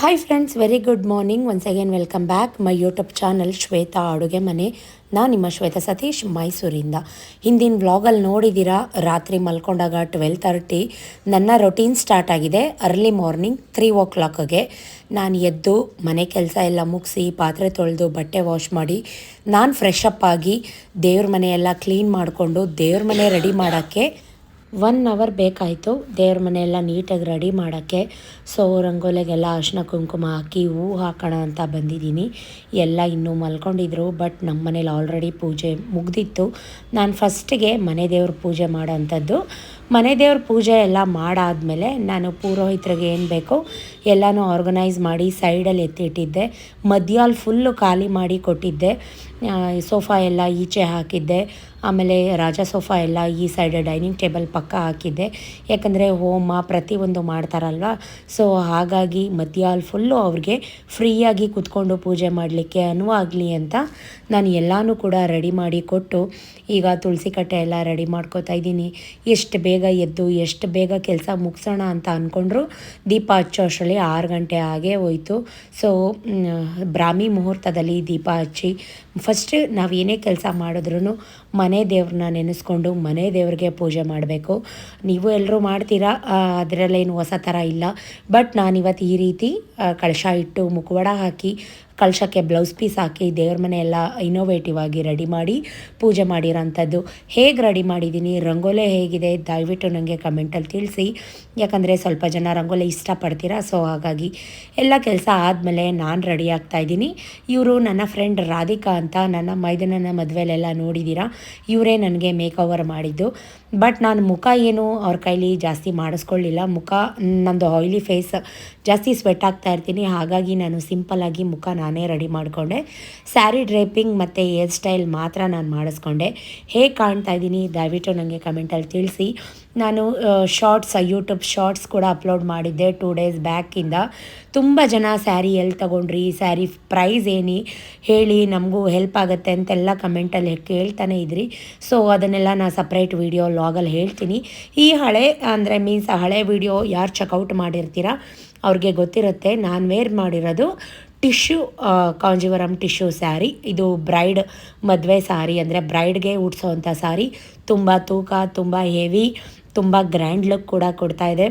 Hi friends very good morning once again welcome back my YouTube channel Shwetha ಅಡುಗೆ ಮನೆ ನಾನು ನಿಮ್ಮ ಶ್ವೇತಾ ಸತೀಶ್, ಮೈಸೂರಿಂದ. ಹಿಂದಿನ ವ್ಲಾಗಲ್ಲಿ ನೋಡಿದ್ದೀರಾ ರಾತ್ರಿ ಮಲ್ಕೊಂಡಾಗ ಟ್ವೆಲ್ ತರ್ಟಿ ನನ್ನ ರೊಟೀನ್ ಸ್ಟಾರ್ಟ್ ಆಗಿದೆ. ಅರ್ಲಿ ಮಾರ್ನಿಂಗ್ ತ್ರೀ ಓ ಕ್ಲಾಕ್ಗೆ ನಾನು ಎದ್ದು ಮನೆ ಕೆಲಸ ಎಲ್ಲ ಮುಗಿಸಿ, ಪಾತ್ರೆ ತೊಳೆದು, ಬಟ್ಟೆ ವಾಶ್ ಮಾಡಿ, ನಾನು ಫ್ರೆಶ್ ಅಪ್ ಆಗಿ ದೇವ್ರ ಮನೆಯೆಲ್ಲ ಕ್ಲೀನ್ ಮಾಡಿಕೊಂಡು ದೇವ್ರ ಮನೆ ರೆಡಿ ಮಾಡೋಕ್ಕೆ ಒನ್ ಅವರ್ ಬೇಕಾಯಿತು. ದೇವ್ರ ಮನೆಯೆಲ್ಲ ನೀಟಾಗಿ ರೆಡಿ ಮಾಡೋಕ್ಕೆ ಸೊ ರಂಗೋಲಿಗೆಲ್ಲ ಅರ್ಶಿನ ಕುಂಕುಮ ಹಾಕಿ ಹೂ ಹಾಕೋಣ ಅಂತ ಬಂದಿದ್ದೀನಿ. ಎಲ್ಲ ಇನ್ನೂ ಮಲ್ಕೊಂಡಿದ್ರು ಬಟ್ ನಮ್ಮ ಮನೇಲಿ ಆಲ್ರೆಡಿ ಪೂಜೆ ಮುಗ್ದಿತ್ತು. ನಾನು ಫಸ್ಟಿಗೆ ಮನೆ ದೇವ್ರ ಪೂಜೆ ಮಾಡೋ ಅಂಥದ್ದು ಮನೆ ದೇವ್ರ ಪೂಜೆ ಎಲ್ಲ ಮಾಡಾದಮೇಲೆ ನಾನು ಪುರೋಹಿತರಿಗೆ ಏನು ಬೇಕೋ ಎಲ್ಲನೂ ಆರ್ಗನೈಸ್ ಮಾಡಿ ಸೈಡಲ್ಲಿ ಎತ್ತಿಟ್ಟಿದ್ದೆ. ಮಧ್ಯಾಲ್ ಫುಲ್ಲು ಖಾಲಿ ಮಾಡಿ ಕೊಟ್ಟಿದ್ದೆ. ಸೋಫಾ ಎಲ್ಲ ಈಚೆ ಹಾಕಿದ್ದೆ. ಆಮೇಲೆ ರಾಜ ಸೋಫಾ ಎಲ್ಲ ಈ ಸೈಡ್ ಡೈನಿಂಗ್ ಟೇಬಲ್ ಪಕ್ಕ ಹಾಕಿದ್ದೆ. ಯಾಕಂದರೆ ಹೋಮ ಪ್ರತಿಯೊಂದು ಮಾಡ್ತಾರಲ್ವ? ಸೊ ಹಾಗಾಗಿ ಮಧ್ಯಾಹ್ನ ಫುಲ್ಲು ಅವ್ರಿಗೆ ಫ್ರೀಯಾಗಿ ಕೂತ್ಕೊಂಡು ಪೂಜೆ ಮಾಡಲಿಕ್ಕೆ ಅನುವಾಗಲಿ ಅಂತ ನಾನು ಎಲ್ಲನೂ ಕೂಡ ರೆಡಿ ಮಾಡಿ ಕೊಟ್ಟು ಈಗ ತುಳಸಿ ಕಟ್ಟೆ ಎಲ್ಲ ರೆಡಿ ಮಾಡ್ಕೋತಾ ಇದ್ದೀನಿ. ಎಷ್ಟು ಬೇಗ ಎದ್ದು, ಎಷ್ಟು ಬೇಗ ಕೆಲಸ ಮುಗಿಸೋಣ ಅಂತ ಅಂದ್ಕೊಂಡ್ರು ದೀಪ ಹಚ್ಚೋ ಅಷ್ಟರಲ್ಲಿ ಆರು ಗಂಟೆ ಆಗೇ ಹೋಯಿತು. ಸೊ ಬ್ರಾಹ್ಮಿ ಮುಹೂರ್ತದಲ್ಲಿ ದೀಪ ಹಚ್ಚಿ ಫಸ್ಟ್ ನಾವು ಏನೇ ಕೆಲಸ ಮಾಡಿದ್ರೂ ಮನೆ ದೇವ್ರನ್ನ ನೆನೆಸ್ಕೊಂಡು ಮನೆ ದೇವ್ರಿಗೆ ಪೂಜೆ ಮಾಡಬೇಕು. ನೀವು ಎಲ್ಲರೂ ಮಾಡ್ತೀರಾ? ಅದರಲ್ಲೇನು ಹೊಸ ಥರ ಇಲ್ಲ. ಬಟ್ ನಾನಿವತ್ತು ಈ ರೀತಿ ಕಳಶ ಇಟ್ಟು ಮುಖವಾಡ ಹಾಕಿ ಕಳಶಕ್ಕೆ ಬ್ಲೌಸ್ ಪೀಸ್ ಹಾಕಿ ದೇವ್ರ ಮನೆ ಎಲ್ಲ ಇನೋವೇಟಿವ್ ಆಗಿ ರೆಡಿ ಮಾಡಿ ಪೂಜೆ ಮಾಡಿರೋಂಥದ್ದು. ಹೇಗೆ ರೆಡಿ ಮಾಡಿದ್ದೀನಿ? ರಂಗೋಲೆ ಹೇಗಿದೆ? ದಯವಿಟ್ಟು ನನಗೆ ಕಮೆಂಟಲ್ಲಿ ತಿಳಿಸಿ. ಯಾಕಂದರೆ ಸ್ವಲ್ಪ ಜನ ರಂಗೋಲೆ ಇಷ್ಟಪಡ್ತೀರಾ? ಸೊ ಹಾಗಾಗಿ ಎಲ್ಲ ಕೆಲಸ ಆದಮೇಲೆ ನಾನು ರೆಡಿ ಆಗ್ತಾಯಿದ್ದೀನಿ ಇವರು ನನ್ನ ಫ್ರೆಂಡ್ ರಾಧಿಕಾ ಅಂತ ನನ್ನ ಮೈದನನ ಮದುವೆಲೆಲ್ಲ ನೋಡಿದ್ದೀರಾ ಇವರೇ ನನಗೆ ಮೇಕ್ ಓವರ್ ಮಾಡಿದ್ದು. ಬಟ್ ನಾನು ಮುಖ ಏನು ಅವ್ರ ಕೈಲಿ ಜಾಸ್ತಿ ಮಾಡಿಸ್ಕೊಳ್ಳಿಲ್ಲ. ಮುಖ, ನಂದು ಆಯ್ಲಿ ಫೇಸ್ ಜಾಸ್ತಿ ಸ್ವೆಟ್ ಆಗ್ತಾ ಇರ್ತೀನಿ, ಹಾಗಾಗಿ ನಾನು ಸಿಂಪಲ್ಲಾಗಿ ಮುಖ ನಾನೇ ರೆಡಿ ಮಾಡಿಕೊಂಡೆ. ಸ್ಯಾರಿ ಡ್ರೇಪಿಂಗ್ ಮತ್ತು ಹೇರ್ ಸ್ಟೈಲ್ ಮಾತ್ರ ನಾನು ಮಾಡಿಸ್ಕೊಂಡೆ. ಹೇಗೆ ಕಾಣ್ತಾ ಇದ್ದೀನಿ ದಯವಿಟ್ಟು ನನಗೆ ಕಮೆಂಟಲ್ಲಿ ತಿಳಿಸಿ. ನಾನು ಶಾರ್ಟ್ಸ್ ಯೂಟ್ಯೂಬ್ ಶಾರ್ಟ್ಸ್ ಕೂಡ ಅಪ್ಲೋಡ್ ಮಾಡಿದ್ದೆ ಟೂ ಡೇಸ್ ಬ್ಯಾಕಿಂದ ತುಂಬ ಜನ ಸ್ಯಾರಿ ಎಲ್ಲಿ ತೊಗೊಂಡ್ರಿ ಸ್ಯಾರಿ ಪ್ರೈಸ್ ಏನಿ, ಹೇಳಿ ನಮಗೂ ಹೆಲ್ಪ್ ಆಗುತ್ತೆ ಅಂತೆಲ್ಲ ಕಮೆಂಟಲ್ಲಿ ಕೇಳ್ತಾನೆ ಇದ್ರಿ. ಸೊ ಅದನ್ನೆಲ್ಲ ನಾನು ಸಪ್ರೇಟ್ ವೀಡಿಯೋ ಲಾಗಲ್ಲಿ ಹೇಳ್ತೀನಿ. ಈ ಹಳೆ ಅಂದರೆ ಮೀನ್ಸ್ ಹಳೆ ವೀಡಿಯೋ ಯಾರು ಚೆಕ್ಔಟ್ ಮಾಡಿರ್ತೀರ ಅವ್ರಿಗೆ ಗೊತ್ತಿರುತ್ತೆ, ನಾನು ವೇರ್ ಮಾಡಿರೋದು ಟಿಶ್ಯೂ ಕಾಂಜಿವರಂ ಟಿಶ್ಯೂ ಸ್ಯಾರಿ ಇದು ಬ್ರೈಡ್ ಮದುವೆ ಸಾರಿ ಅಂದರೆ ಬ್ರೈಡ್ಗೆ ಉಡ್ಸೋವಂಥ ಸಾರಿ ತುಂಬ ತೂಕ, ತುಂಬ ಹೆವಿ ತುಂಬ ಗ್ರ್ಯಾಂಡ್ ಲುಕ್ ಕೂಡ ಕೊಡ್ತಾ ಇದೆ.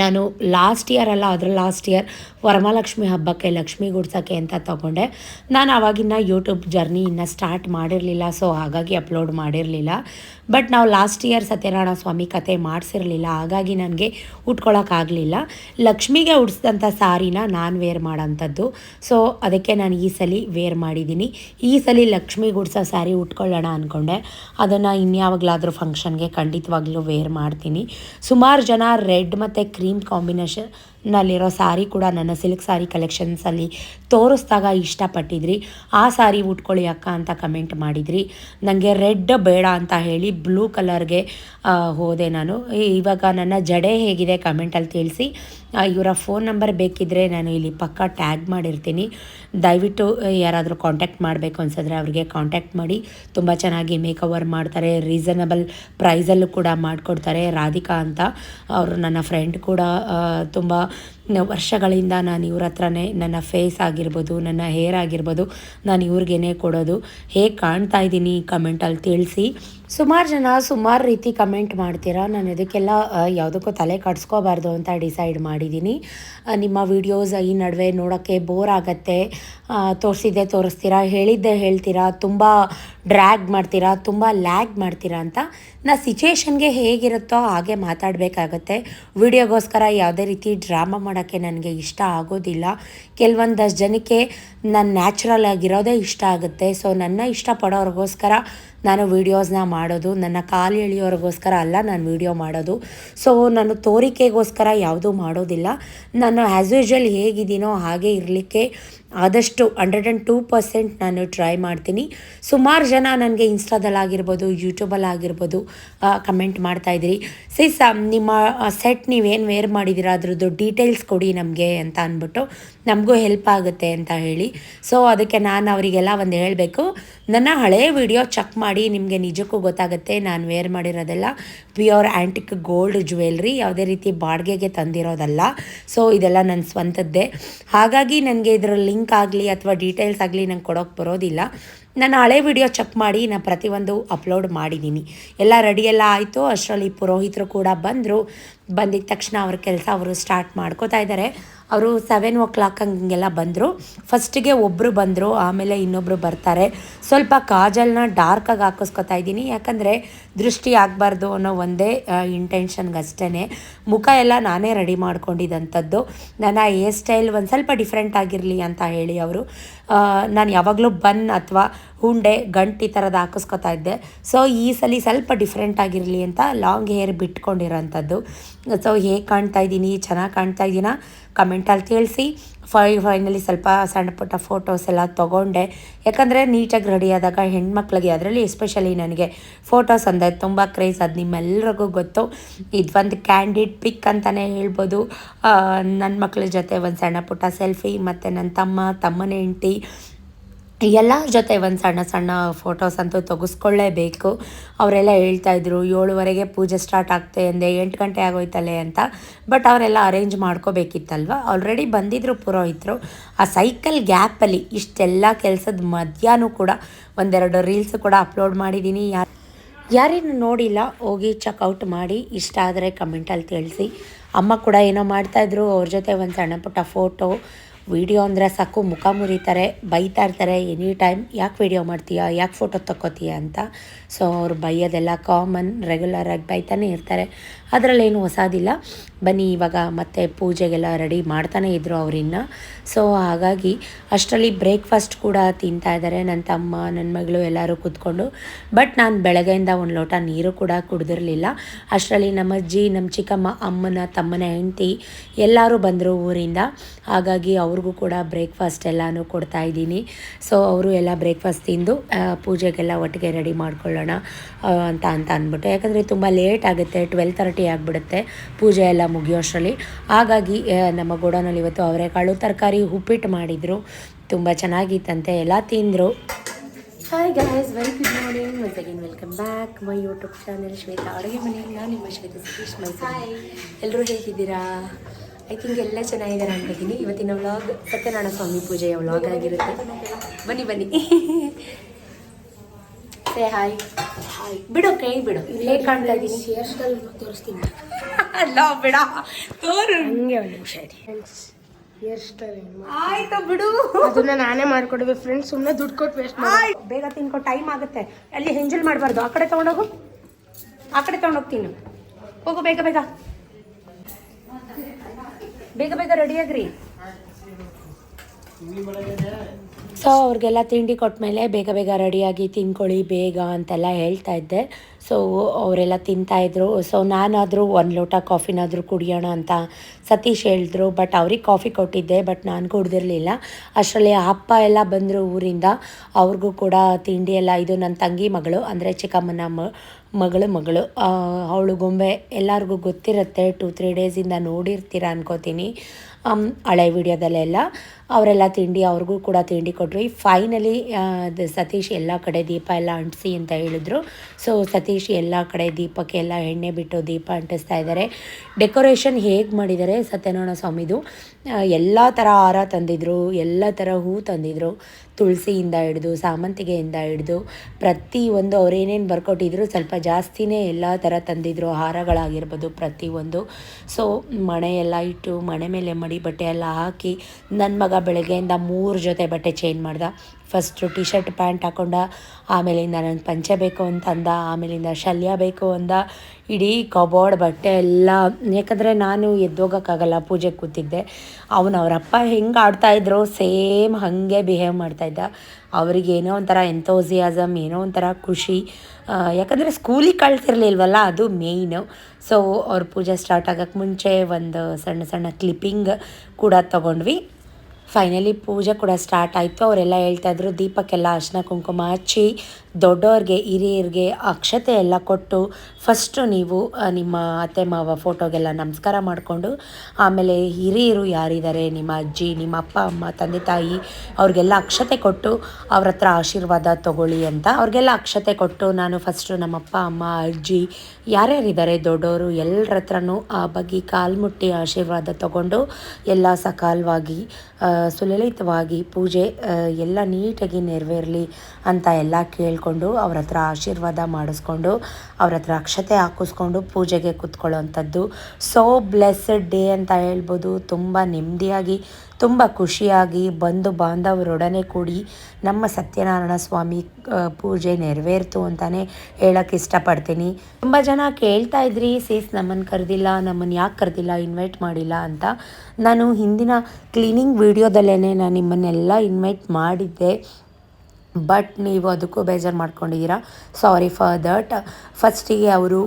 ನಾನು ಲಾಸ್ಟ್ ಇಯರ್ ಅಲ್ಲ ಅದ್ರ ಲಾಸ್ಟ್ ಇಯರ್ ವರಮಹಾಲಕ್ಷ್ಮಿ ಹಬ್ಬಕ್ಕೆ ಲಕ್ಷ್ಮಿ ಗುಡ್ಸೋಕ್ಕೆ ಅಂತ ತಗೊಂಡೆ. ನಾನು ಆವಾಗಿನ ಯೂಟ್ಯೂಬ್ ಜರ್ನಿ ಇನ್ನೂ ಸ್ಟಾರ್ಟ್ ಮಾಡಿರಲಿಲ್ಲ ಸೊ ಹಾಗಾಗಿ ಅಪ್ಲೋಡ್ ಮಾಡಿರಲಿಲ್ಲ. ಬಟ್ ನಾವು ಲಾಸ್ಟ್ ಇಯರ್ ಸತ್ಯನಾರಾಯಣ ಸ್ವಾಮಿ ಕತೆ ಮಾಡಿಸಿರಲಿಲ್ಲ, ಹಾಗಾಗಿ ನನಗೆ ಉಟ್ಕೊಳ್ಳೋಕ್ಕಾಗಲಿಲ್ಲ ಲಕ್ಷ್ಮಿಗೆ ಉಡ್ಸಿದಂಥ ಸಾರಿನ ನಾನು ವೇರ್ ಮಾಡೋಂಥದ್ದು ಸೊ ಅದಕ್ಕೆ ನಾನು ಈ ಸಲ ವೇರ್ ಮಾಡಿದ್ದೀನಿ ಈ ಸಲ ಲಕ್ಷ್ಮಿ ಗುಡ್ಸೋ ಸ್ಯಾರಿ ಉಟ್ಕೊಳ್ಳೋಣ ಅಂದ್ಕೊಂಡೆ ಅದನ್ನು ಇನ್ಯಾವಾಗಲಾದರೂ ಫಂಕ್ಷನ್ಗೆ ಖಂಡಿತವಾಗ್ಲೂ ವೇರ್ ಮಾಡ್ತೀನಿ. ಸುಮಾರು ಜನ ರೆಡ್ ಮತ್ತು ಕ್ರೀಮ್ ಕಾಂಬಿನೇಷನ್ನಲ್ಲಿರೋ ಸಾರಿ ಕೂಡ ನನ್ನ ಸಿಲ್ಕ್ ಸಾರಿ ಕಲೆಕ್ಷನ್ಸಲ್ಲಿ ತೋರಿಸ್ದಾಗ ಇಷ್ಟಪಟ್ಟಿದ್ರಿ. ಆ ಸಾರಿ ಉಟ್ಕೊಳ್ಳಿ ಅಕ್ಕ ಅಂತ ಕಮೆಂಟ್ ಮಾಡಿದ್ರಿ. ನನಗೆ ರೆಡ್ ಬೇಡ ಅಂತ ಹೇಳಿ ಬ್ಲೂ ಕಲರ್ಗೆ ಹೋದೆ ನಾನು. ಇವಾಗ ನನ್ನ ಜಡೆ ಹೇಗಿದೆ ಕಮೆಂಟಲ್ಲಿ ತಿಳಿಸಿ. ಇವರ ಫೋನ್ ನಂಬರ್ ಬೇಕಿದ್ದರೆ ನಾನು ಇಲ್ಲಿ ಪಕ್ಕ ಟ್ಯಾಗ್ ಮಾಡಿರ್ತೀನಿ. ದಯವಿಟ್ಟು ಯಾರಾದರೂ ಕಾಂಟ್ಯಾಕ್ಟ್ ಮಾಡಬೇಕು ಅನ್ಸಿದ್ರೆ ಅವ್ರಿಗೆ ಕಾಂಟ್ಯಾಕ್ಟ್ ಮಾಡಿ. ತುಂಬ ಚೆನ್ನಾಗಿ ಮೇಕ್ ಓವರ್ ಮಾಡ್ತಾರೆ ರೀಸನಬಲ್ ಪ್ರೈಸಲ್ಲೂ ಕೂಡ ಮಾಡಿಕೊಡ್ತಾರೆ. ರಾಧಿಕಾ ಅಂತ. ಅವರು ನನ್ನ ಫ್ರೆಂಡ್ ಕೂಡ ತುಂಬ ವರ್ಷಗಳಿಂದ ನಾನು ಇವ್ರ ಹತ್ರನೇ ನನ್ನ ಫೇಸ್ ಆಗಿರ್ಬೋದು, ನನ್ನ ಹೇರ್ ಆಗಿರ್ಬೋದು, ನಾನು ಇವ್ರಿಗೇನೆ ಕೊಡೋದು. ಹೇಗೆ ಕಾಣ್ತಾ ಇದ್ದೀನಿ ಕಮೆಂಟಲ್ಲಿ ತಿಳಿಸಿ. ಸುಮಾರು ಜನ ಸುಮಾರು ರೀತಿ ಕಮೆಂಟ್ ಮಾಡ್ತೀರಾ? ನಾನು ಇದಕ್ಕೆಲ್ಲ ಯಾವುದಕ್ಕೂ ತಲೆ ಕಟ್ಸ್ಕೋಬಾರ್ದು ಅಂತ ಡಿಸೈಡ್ ಮಾಡಿದ್ದೀನಿ. ನಿಮ್ಮ ವೀಡಿಯೋಸ್ ಈ ನಡುವೆ ನೋಡೋಕ್ಕೆ ಬೋರ್ ಆಗತ್ತೆ. ತೋರಿಸಿದ್ದೆ ತೋರಿಸ್ತೀರಾ? ಹೇಳಿದ್ದೆ ಹೇಳ್ತೀರಾ? ತುಂಬ ಡ್ರ್ಯಾಗ್ ಮಾಡ್ತೀರಾ? ತುಂಬ ಲ್ಯಾಗ್ ಮಾಡ್ತೀರಾ ಅಂತ ನಾ ಸಿಚುವೇಶನ್ಗೆ ಹೇಗಿರುತ್ತೋ ಹಾಗೆ ಮಾತಾಡಬೇಕಾಗತ್ತೆ. ವಿಡಿಯೋಗೋಸ್ಕರ ಯಾವುದೇ ರೀತಿ ಡ್ರಾಮಾ ಮಾಡೋಕ್ಕೆ ನನಗೆ ಇಷ್ಟ ಆಗೋದಿಲ್ಲ. ಕೆಲವೊಂದಷ್ಟು ಜನಕ್ಕೆ ನಾನು ನ್ಯಾಚುರಲ್ ಆಗಿರೋದೇ ಇಷ್ಟ ಆಗುತ್ತೆ. ಸೊ, ನನ್ನ ಇಷ್ಟಪಡೋರಿಗೋಸ್ಕರ ನಾನು ವೀಡಿಯೋಸ್ನ ಮಾಡೋದು, ನನ್ನ ಕಾಲು ಎಳೆಯೋರಿಗೋಸ್ಕರ ಅಲ್ಲ ನಾನು ವೀಡಿಯೋ ಮಾಡೋದು. ಸೊ, ನಾನು ತೋರಿಕೆಗೋಸ್ಕರ ಯಾವುದೂ ಮಾಡೋದಿಲ್ಲ. ನಾನು ಆ್ಯಸ್ ಯೂಶ್ವಲ್ ಹೇಗಿದ್ದೀನೋ ಹಾಗೆ ಇರಲಿಕ್ಕೆ ಆದಷ್ಟು ಹಂಡ್ರೆಡ್ ಆ್ಯಂಡ್ ಟೂ ಪರ್ಸೆಂಟ್ ನಾನು ಟ್ರೈ ಮಾಡ್ತೀನಿ. ಸುಮಾರು ಜನ ನನಗೆ ಇನ್ಸ್ಟಾದಲ್ಲಾಗಿರ್ಬೋದು ಯೂಟ್ಯೂಬಲ್ಲಿ ಆಗಿರ್ಬೋದು ಕಮೆಂಟ್ ಮಾಡ್ತಾಯಿದ್ರಿ ಸಿಸ್ ನಿಮ್ಮ ಸೆಟ್ ನೀವೇನು ವೇರ್ ಮಾಡಿದ್ದೀರಾ ಅದ್ರದ್ದು ಡೀಟೇಲ್ಸ್ ಕೊಡಿ ನಮಗೆ ಅಂತ ಅಂದ್ಬಿಟ್ಟು ನಮಗೂ ಹೆಲ್ಪ್ ಆಗುತ್ತೆ ಅಂತ ಹೇಳಿ. ಸೊ ಅದಕ್ಕೆ ನಾನು ಅವರಿಗೆಲ್ಲ ಒಂದು ಹೇಳಬೇಕು. ನನ್ನ ಹಳೆಯ ವಿಡಿಯೋ ಚೆಕ್ ಮಾಡಿ ನಿಮಗೆ ನಿಜಕ್ಕೂ ಗೊತ್ತಾಗುತ್ತೆ. ನಾನು ವೇರ್ ಮಾಡಿರೋದೆಲ್ಲ ಪ್ಯೂರ್ ಆ್ಯಂಟಿಕ್ ಗೋಲ್ಡ್ ಜ್ಯುವೆಲ್ರಿ ಯಾವುದೇ ರೀತಿ ಬಾಡಿಗೆಗೆ ತಂದಿರೋದಲ್ಲ. ಸೊ ಇದೆಲ್ಲ ನನ್ನ ಸ್ವಂತದ್ದೇ. ಹಾಗಾಗಿ ನನಗೆ ಇದರ ಲಿಂಕ್ ಆಗಲಿ ಅಥವಾ ಡೀಟೇಲ್ಸ್ ಆಗಲಿ ನಂಗೆ ಕೊಡೋಕ್ಕೆ ಬರೋದಿಲ್ಲ. ನಾನು ಹಳೆ ವಿಡಿಯೋ ಚೆಕ್ ಮಾಡಿ ನಾನು ಪ್ರತಿಯೊಂದು ಅಪ್ಲೋಡ್ ಮಾಡಿದ್ದೀನಿ ಎಲ್ಲ ರೆಡಿ ಎಲ್ಲ ಆಯಿತು. ಅಷ್ಟರಲ್ಲಿ ಪುರೋಹಿತರು ಕೂಡ ಬಂದರು. ಬಂದಿದ್ದ ತಕ್ಷಣ ಅವ್ರ ಕೆಲಸ ಅವರು ಸ್ಟಾರ್ಟ್ ಮಾಡ್ಕೋತಾ ಇದ್ದಾರೆ ಅವರು ಸೆವೆನ್ ಓ ಕ್ಲಾಕ್ ಹಂಗೆಲ್ಲ ಬಂದರು. ಫಸ್ಟಿಗೆ ಒಬ್ಬರು ಬಂದರು, ಆಮೇಲೆ ಇನ್ನೊಬ್ಬರು ಬರ್ತಾರೆ. ಸ್ವಲ್ಪ ಕಾಜಲ್ನ ಡಾರ್ಕಾಗಿ ಹಾಕಿಸ್ಕೊತಾ ಇದ್ದೀನಿ. ಯಾಕಂದರೆ ದೃಷ್ಟಿ ಆಗಬಾರ್ದು ಅನ್ನೋ ಒಂದೇ ಇಂಟೆನ್ಷನ್ಗೆ ಅಷ್ಟೇ ಮುಖ ಎಲ್ಲ ನಾನೇ ರೆಡಿ ಮಾಡ್ಕೊಂಡಿದ್ದಂಥದ್ದು ನನ್ನ ಹೇರ್ ಸ್ಟೈಲ್ ಒಂದು ಸ್ವಲ್ಪ ಡಿಫ್ರೆಂಟ್ ಆಗಿರಲಿ ಅಂತ ಹೇಳಿ ಅವರು. ನಾನು ಯಾವಾಗಲೂ ಬನ್ ಅಥವಾ ಹುಂಡೆ, ಗಂಟಿ ಈ ಥರದ್ದು ಹಾಕಿಸ್ಕೊತಾ ಇದ್ದೆ. ಸೊ ಈ ಸಲ ಸ್ವಲ್ಪ ಡಿಫ್ರೆಂಟ್ ಆಗಿರಲಿ ಅಂತ ಲಾಂಗ್ ಹೇರ್ ಬಿಟ್ಕೊಂಡಿರೋಂಥದ್ದು. ಸೊ ಹೇಗೆ ಕಾಣ್ತಾ ಇದ್ದೀನಿ? ಚೆನ್ನಾಗಿ ಕಾಣ್ತಾ ಇದ್ದೀನ? ಕಮೆಂಟಲ್ಲಿ ತಿಳಿಸಿ. ಫೈ, ಫೈನಲಿ ಸ್ವಲ್ಪ ಸಣ್ಣ ಪುಟ್ಟ ಫೋಟೋಸ್ ಎಲ್ಲ ತೊಗೊಂಡೆ. ಯಾಕಂದರೆ ನೀಟಾಗಿ ರೆಡಿ ಆದಾಗ ಹೆಣ್ಮಕ್ಳಿಗೆ ಅದರಲ್ಲಿ ಎಸ್ಪೆಷಲಿ ನನಗೆ ಫೋಟೋಸ್ ಅಂದರೆ ತುಂಬ ಕ್ರೇಜ್ ಅದು ನಿಮ್ಮೆಲ್ರಿಗೂ ಗೊತ್ತು. ಇದೊಂದು ಕ್ಯಾಂಡಿಡ್ ಪಿಕ್ ಅಂತಲೇ ಹೇಳ್ಬೋದು. ನನ್ನ ಮಕ್ಳ ಜೊತೆ ಒಂದು ಸಣ್ಣ ಪುಟ್ಟ ಸೆಲ್ಫಿ ಮತ್ತು ನನ್ನ ತಮ್ಮ, ತಮ್ಮನ ಹೆಂಡ್ತಿ ಎಲ್ಲರ ಜೊತೆ ಒಂದು ಸಣ್ಣ ಸಣ್ಣ ಫೋಟೋಸ್ ಅಂತೂ ತೆಗೆಸ್ಕೊಳ್ಳೇಬೇಕು. ಅವರೆಲ್ಲ ಹೇಳ್ತಾಯಿದ್ರು ಏಳುವರೆಗೆ ಪೂಜೆ ಸ್ಟಾರ್ಟ್ ಆಗ್ತೆ ಅಂದೆ, ಎಂಟು ಗಂಟೆ ಆಗೋಯ್ತಲ್ಲೇ ಅಂತ. ಬಟ್ ಅವರೆಲ್ಲ ಅರೇಂಜ್ ಮಾಡ್ಕೋಬೇಕಿತ್ತಲ್ವ? ಆಲ್ರೆಡಿ ಬಂದಿದ್ದರು ಪುರೋಹಿತರು. ಆ ಸೈಕಲ್ ಗ್ಯಾಪಲ್ಲಿ ಇಷ್ಟೆಲ್ಲ ಕೆಲಸದ ಮಧ್ಯಾಹ್ನೂ ಕೂಡ ಒಂದೆರಡು ರೀಲ್ಸ್ ಕೂಡ ಅಪ್ಲೋಡ್ ಮಾಡಿದ್ದೀನಿ ಯಾರು ಯಾರೇನು ನೋಡಿಲ್ಲ, ಹೋಗಿ ಚೆಕ್ಔಟ್ ಮಾಡಿ. ಇಷ್ಟ ಆದರೆ ಕಮೆಂಟಲ್ಲಿ ತಿಳಿಸಿ. ಅಮ್ಮ ಕೂಡ ಏನೋ ಮಾಡ್ತಾಯಿದ್ರು ಅವ್ರ ಜೊತೆ ಒಂದು ಸಣ್ಣ ಪುಟ್ಟ ಫೋಟೋ ವಿಡಿಯೋ ಅಂದರೆ ಸಾಕು, ಮುಖ ಮುರಿತಾರೆ, ಬೈತಾ ಇರ್ತಾರೆ ಎನಿ ಟೈಮ್ ಯಾಕೆ ವಿಡಿಯೋ ಮಾಡ್ತೀಯಾ, ಯಾಕೆ ಫೋಟೋ ತಕ್ಕೋತೀಯ ಅಂತ. ಸೊ ಅವ್ರು ಬೈಯೋದೆಲ್ಲ ಕಾಮನ್ ರೆಗ್ಯುಲರಾಗಿ ಬೈತಾನೆ ಇರ್ತಾರೆ. ಅದರಲ್ಲೇನು ಹೊಸದಿಲ್ಲ. ಬನ್ನಿ, ಇವಾಗ ಮತ್ತೆ ಪೂಜೆಗೆಲ್ಲ ರೆಡಿ ಮಾಡ್ತಾನೆ ಇದ್ದರು ಅವರಿನ್ನ. ಸೊ ಹಾಗಾಗಿ ಅಷ್ಟರಲ್ಲಿ ಬ್ರೇಕ್ಫಾಸ್ಟ್ ಕೂಡ ತಿಂತಾ ಇದ್ದಾರೆ ನನ್ನ ತಮ್ಮ ನನ್ನ ಮಗಳು ಎಲ್ಲರೂ ಕೂತ್ಕೊಂಡು. ಬಟ್ ನಾನು ಬೆಳಗ್ಗೆಯಿಂದ ಒಂದು ಲೋಟ ನೀರು ಕೂಡ ಕುಡಿದಿರಲಿಲ್ಲ. ಅಷ್ಟರಲ್ಲಿ ನಮ್ಮ ಅಜ್ಜಿ, ನಮ್ಮ ಚಿಕ್ಕಮ್ಮ, ಅಮ್ಮನ, ತಮ್ಮನ ಹೆಂಡತಿ ಎಲ್ಲರೂ ಬಂದರು ಊರಿಂದ. ಹಾಗಾಗಿ ಅವ್ರಿಗೂ ಕೂಡ ಬ್ರೇಕ್ಫಾಸ್ಟ್ ಎಲ್ಲನೂ ಕೊಡ್ತಾ ಇದ್ದೀನಿ. ಸೊ ಅವರು ಎಲ್ಲ ಬ್ರೇಕ್ಫಾಸ್ಟ್ ತಿಂದು ಪೂಜೆಗೆಲ್ಲ ಒಟ್ಟಿಗೆ ರೆಡಿ ಮಾಡ್ಕೊಳ್ಳೋಣ ಅಂತ ಅಂತ ಅಂದ್ಬಿಟ್ಟು. ಯಾಕಂದರೆ ತುಂಬ ಲೇಟ್ ಆಗುತ್ತೆ ಟ್ವೆಲ್ ತರ್ಟಿ ಆಗಿಬಿಡುತ್ತೆ ಪೂಜೆ ಎಲ್ಲ ಮುಗಿಯೋಷ್ಟರಲ್ಲಿ. ಹಾಗಾಗಿ ನಮ್ಮ ಗೋಡನಲ್ಲಿ ಇವತ್ತು ಅವರೆಕಾಳು ತರಕಾರಿ ಉಪ್ಪಿಟ್ಟು ಮಾಡಿದರು. ತುಂಬ ಚೆನ್ನಾಗಿತ್ತಂತೆ ಎಲ್ಲ ತಿಂದರು. Hi guys very good morning ಮತ್ತೆ again welcome back my YouTube channel Shwetha ಅಡುಗೆ ಮನೆಯಲ್ಲಿ ನಾನು ನಿಮ್ಮ ಶ್ವೇತಾ ಸತೀಶ್ ಮೈಸೂರು ಎಲ್ಲರೂ ಹೇಗಿದ್ದೀರಾ? ಐ ಥಿಂಕ್ ಎಲ್ಲ ಚೆನ್ನಾಗಿದ್ದಾರೆ ಅನ್ಕೋತೀನಿ ಇವತ್ತಿನ ವ್ಲಾಗ್ ಸತ್ಯನಾರಾಯಣ ಸ್ವಾಮಿ ಪೂಜೆಯ ವ್ಲಾಗ್ ಆಗಿರುತ್ತೆ. ಬನ್ನಿ ಬನ್ನಿ. ಸೇ ಹಾಯ್ ಬಿಡು ಕೈ ಬಿಡು. ಹೇಗೆ ಕಾಣ್ತಾ ಇದ್ದೀನಿ? ಹೇರ್ ಸ್ಟೈಲ್ ತೋರಿಸ್ತೀನಿ. ಅಲ್ಲ ಬಿಡ. ತೋರು. ಹಂಗೆ ಒಂದು ನಿಮಿಷ ಹೇರ್ ಸ್ಟೈಲ್ ಆಯ್ತು ಬಿಡು. ಅದನ್ನ ನಾನೇ ಮಾಡ್ಕೊಡ್ಬೇಕು ಫ್ರೆಂಡ್ಸ್ ಸುಮ್ಮನೆ ದುಡ್ಡು ಕೊಟ್ಟು ವೇಸ್ಟ್ ಮಾಡಿ ಬೇಗ ತಿನ್ಕೊ ಟೈಮ್ ಆಗುತ್ತೆ. ಅಲ್ಲಿ ಹೆಂಜಲ್ ಮಾಡಬಾರ್ದು. ಆ ಕಡೆ ತೊಗೊಂಡೋಗು. ಆ ಕಡೆ ತೊಗೊಂಡೋಗ್ತೀನಿ ಹೋಗು ಬೇಗ ಬೇಗ. ಬೇಗ ಬೇಗ ರೆಡಿ ಆಗ್ರಿ. ಸೊ ಅವ್ರಿಗೆಲ್ಲ ತಿಂಡಿ ಕೊಟ್ಟ ಮೇಲೆ ಬೇಗ ಬೇಗ ರೆಡಿಯಾಗಿ ತಿನ್ಕೊಳ್ಳಿ ಬೇಗ ಅಂತೆಲ್ಲ ಹೇಳ್ತಾ ಇದ್ದೆ. ಸೊ ಅವರೆಲ್ಲ ತಿಂತಾಯಿದ್ರು ಸೊ ನಾನಾದರೂ ಒಂದು ಲೋಟ ಕಾಫಿನಾದರೂ ಕುಡಿಯೋಣ ಅಂತ ಸತೀಶ್ ಹೇಳಿದ್ರು. ಬಟ್ ಅವ್ರಿಗೆ ಕಾಫಿ ಕೊಟ್ಟಿದ್ದೆ ಬಟ್ ನಾನು ಕುಡ್ದಿರಲಿಲ್ಲ. ಅಷ್ಟರಲ್ಲಿ ಅಪ್ಪ ಎಲ್ಲ ಬಂದರು ಊರಿಂದ. ಅವ್ರಿಗೂ ಕೂಡ ತಿಂಡಿ ಎಲ್ಲ, ಇದು ನನ್ನ ತಂಗಿ ಮಗಳು, ಅಂದರೆ ಚಿಕ್ಕಮ್ಮನ ಮ, ಮಗಳು ಮಗಳು. ಅವಳು ಗೊಂಬೆ ಎಲ್ಲರಿಗೂ ಗೊತ್ತಿರುತ್ತೆ ಟೂ ತ್ರೀ ಡೇಸಿಂದ ನೋಡಿರ್ತೀರ ಅನ್ಕೋತೀನಿ. ಹಳೆ ವಿಡಿಯೋದಲ್ಲೆಲ್ಲ. ಅವರೆಲ್ಲ ತಿಂಡಿ, ಅವ್ರಿಗೂ ಕೂಡ ತಿಂಡಿ ಕೊಟ್ವಿ ಫೈನಲಿ ಸತೀಶ್ ಎಲ್ಲ ಕಡೆ ದೀಪ ಎಲ್ಲ ಅಂಟಿಸಿ ಅಂತ ಹೇಳಿದ್ರು. ಸೊ ಸತೀಶ್ ಎಲ್ಲ ಕಡೆ ದೀಪಕ್ಕೆ ಎಲ್ಲ ಎಣ್ಣೆ ಬಿಟ್ಟು ದೀಪ ಅಂಟಿಸ್ತಾ ಇದ್ದಾರೆ. ಡೆಕೋರೇಷನ್ ಹೇಗೆ ಮಾಡಿದ್ದಾರೆ ಸತ್ಯನಾರಾಯಣ ಸ್ವಾಮಿದು? ಎಲ್ಲ ಥರ ಹಾರ ತಂದಿದ್ರು, ಎಲ್ಲ ಥರ ಹೂ ತಂದಿದ್ರು, ತುಳಸಿಯಿಂದ ಹಿಡಿದು, ಸಾಮಂತಿಗೆಯಿಂದ ಹಿಡಿದು ಪ್ರತಿಯೊಂದು ಅವ್ರೇನೇನು ಬರ್ಕೊಟ್ಟಿದ್ರು ಸ್ವಲ್ಪ ಜಾಸ್ತಿನೇ ಎಲ್ಲ ಥರ ತಂದಿದ್ರು. ಹಾರಗಳಾಗಿರ್ಬೋದು ಪ್ರತಿಯೊಂದು ಸೊ ಮಣೆಯೆಲ್ಲ ಇಟ್ಟು ಮಣೆ ಮೇಲೆ ಮಡಿ ಬಟ್ಟೆ ಎಲ್ಲ ಹಾಕಿ ನನ್ನ ಮಗ ಬೆಳಗ್ಗೆಯಿಂದ ಮೂರು ಜೊತೆ ಬಟ್ಟೆ ಚೇಂಜ್ ಮಾಡ್ದ. ಫಸ್ಟು ಟಿ ಶರ್ಟ್ ಪ್ಯಾಂಟ್ ಹಾಕೊಂಡ, ಆಮೇಲಿಂದ ನನಗೆ ಪಂಚೆ ಬೇಕು ಅಂತ ಅಂದ ಆಮೇಲಿಂದ ಶಲ್ಯ ಬೇಕು ಅಂದ, ಇಡೀ ಕಬೋರ್ಡ್, ಬಟ್ಟೆ ಎಲ್ಲ. ಯಾಕಂದರೆ ನಾನು ಎದ್ದೋಗೋಕ್ಕಾಗಲ್ಲ, ಪೂಜೆಗೆ ಕೂತಿದ್ದೆ. ಅವನು ಅವರಪ್ಪ ಹೆಂಗೆ ಆಡ್ತಾಯಿದ್ರು ಸೇಮ್ ಹಾಗೆ ಬಿಹೇವ್ ಮಾಡ್ತಾಯಿದ್ದ ಅವ್ರಿಗೆ ಏನೋ ಒಂಥರ ಎಂಥೋಸಿಯಾಸಮ್ ಏನೋ ಒಂಥರ ಖುಷಿ. ಯಾಕಂದರೆ ಸ್ಕೂಲಿಗೆ ಕಳ್ಸಿರ್ಲಿಲ್ವಲ್ಲ, ಅದು ಮೇಯ್ನು ಸೊ ಅವ್ರ ಪೂಜೆ ಸ್ಟಾರ್ಟ್ ಆಗೋಕ್ಕೆ ಮುಂಚೆ ಒಂದು ಸಣ್ಣ ಸಣ್ಣ ಕ್ಲಿಪ್ಪಿಂಗ್ ಕೂಡ ತೊಗೊಂಡ್ವಿ. ಫೈನಲಿ ಪೂಜೆ ಕೂಡ ಸ್ಟಾರ್ಟ್ ಆಯಿತು. ಅವರೆಲ್ಲ ಹೇಳ್ತಾಯಿದ್ರು ದೀಪಕ್ಕೆಲ್ಲ ಅರ್ಶಿನ ಕುಂಕುಮ ಹಚ್ಚಿ ದೊಡ್ಡವ್ರಿಗೆ ಹಿರಿಯರಿಗೆ ಅಕ್ಷತೆ ಎಲ್ಲ ಕೊಟ್ಟು ಫಸ್ಟು ನೀವು ನಿಮ್ಮ ಅತ್ತೆ, ಮಾವ ಫೋಟೋಗೆಲ್ಲ ನಮಸ್ಕಾರ ಮಾಡಿಕೊಂಡು, ಆಮೇಲೆ ಹಿರಿಯರು ಯಾರಿದ್ದಾರೆ, ನಿಮ್ಮ ಅಜ್ಜಿ, ನಿಮ್ಮ ಅಪ್ಪ, ಅಮ್ಮ, ತಂದೆ, ತಾಯಿ, ಅವ್ರಿಗೆಲ್ಲ ಅಕ್ಷತೆ ಕೊಟ್ಟು ಅವ್ರ ಹತ್ರ ಆಶೀರ್ವಾದ ತಗೊಳ್ಳಿ ಅಂತ ಅವ್ರಿಗೆಲ್ಲ ಅಕ್ಷತೆ ಕೊಟ್ಟು ನಾನು ಫಸ್ಟು ನಮ್ಮ ಅಪ್ಪ ಅಮ್ಮ, ಅಜ್ಜಿ ಯಾರ್ಯಾರಿದ್ದಾರೆ ದೊಡ್ಡವರು ಎಲ್ಲರ ಹತ್ರನೂ ಆ ಬಗ್ಗೆ ಕಾಲ್ಮುಟ್ಟಿ ಆಶೀರ್ವಾದ ತಗೊಂಡು ಎಲ್ಲ ಸಕಾಲವಾಗಿ ಸುಲಲಿತವಾಗಿ ಪೂಜೆ ಎಲ್ಲ ನೀಟಾಗಿ ನೆರವೇರಲಿ ಅಂತ ಎಲ್ಲ ಕೇಳಿಕೊಂಡು ಅವ್ರ ಹತ್ರ ಆಶೀರ್ವಾದ ಮಾಡಿಸ್ಕೊಂಡು, ಅವ್ರ ಹತ್ರ ಅಕ್ಷತೆ ಹಾಕಿಸ್ಕೊಂಡು ಪೂಜೆಗೆ ಕೂತ್ಕೊಳ್ಳೋವಂಥದ್ದು. ಸೋ ಬ್ಲೆಸ್ಸಡ್ ಡೇ ಅಂತ ಹೇಳ್ಬೋದು. ತುಂಬ ನೆಮ್ಮದಿಯಾಗಿ, ತುಂಬ ಖುಷಿಯಾಗಿ ಬಂಧು ಬಾಂಧವರೊಡನೆ ಕೂಡಿ ನಮ್ಮ ಸತ್ಯನಾರಾಯಣ ಸ್ವಾಮಿ ಪೂಜೆ ನೆರವೇರ್ತು ಅಂತಲೇ ಹೇಳಕ್ಕೆ ಇಷ್ಟಪಡ್ತೀನಿ. ತುಂಬ ಜನ ಕೇಳ್ತಾ ಇದ್ರಿ ಸೀಸ್ ನಮ್ಮನ್ನು ಕರೆದಿಲ್ಲ ನಮ್ಮನ್ನು ಯಾಕೆ ಕರೆದಿಲ್ಲ ಇನ್ವೈಟ್ ಮಾಡಿಲ್ಲ ಅಂತ. ನಾನು ಹಿಂದಿನ ಕ್ಲೀನಿಂಗ್ ವೀಡಿಯೋದಲ್ಲೇ ನಾನು ನಿಮ್ಮನ್ನೆಲ್ಲ ಇನ್ವೈಟ್ ಮಾಡಿದ್ದೆ. ಬಟ್ ನೀವು ಅದಕ್ಕೂ ಬೇಜಾರು ಮಾಡ್ಕೊಂಡಿದ್ದೀರಾ? ಸಾರಿ ಫಾರ್ ದಟ್ ಫಸ್ಟಿಗೆ ಅವರು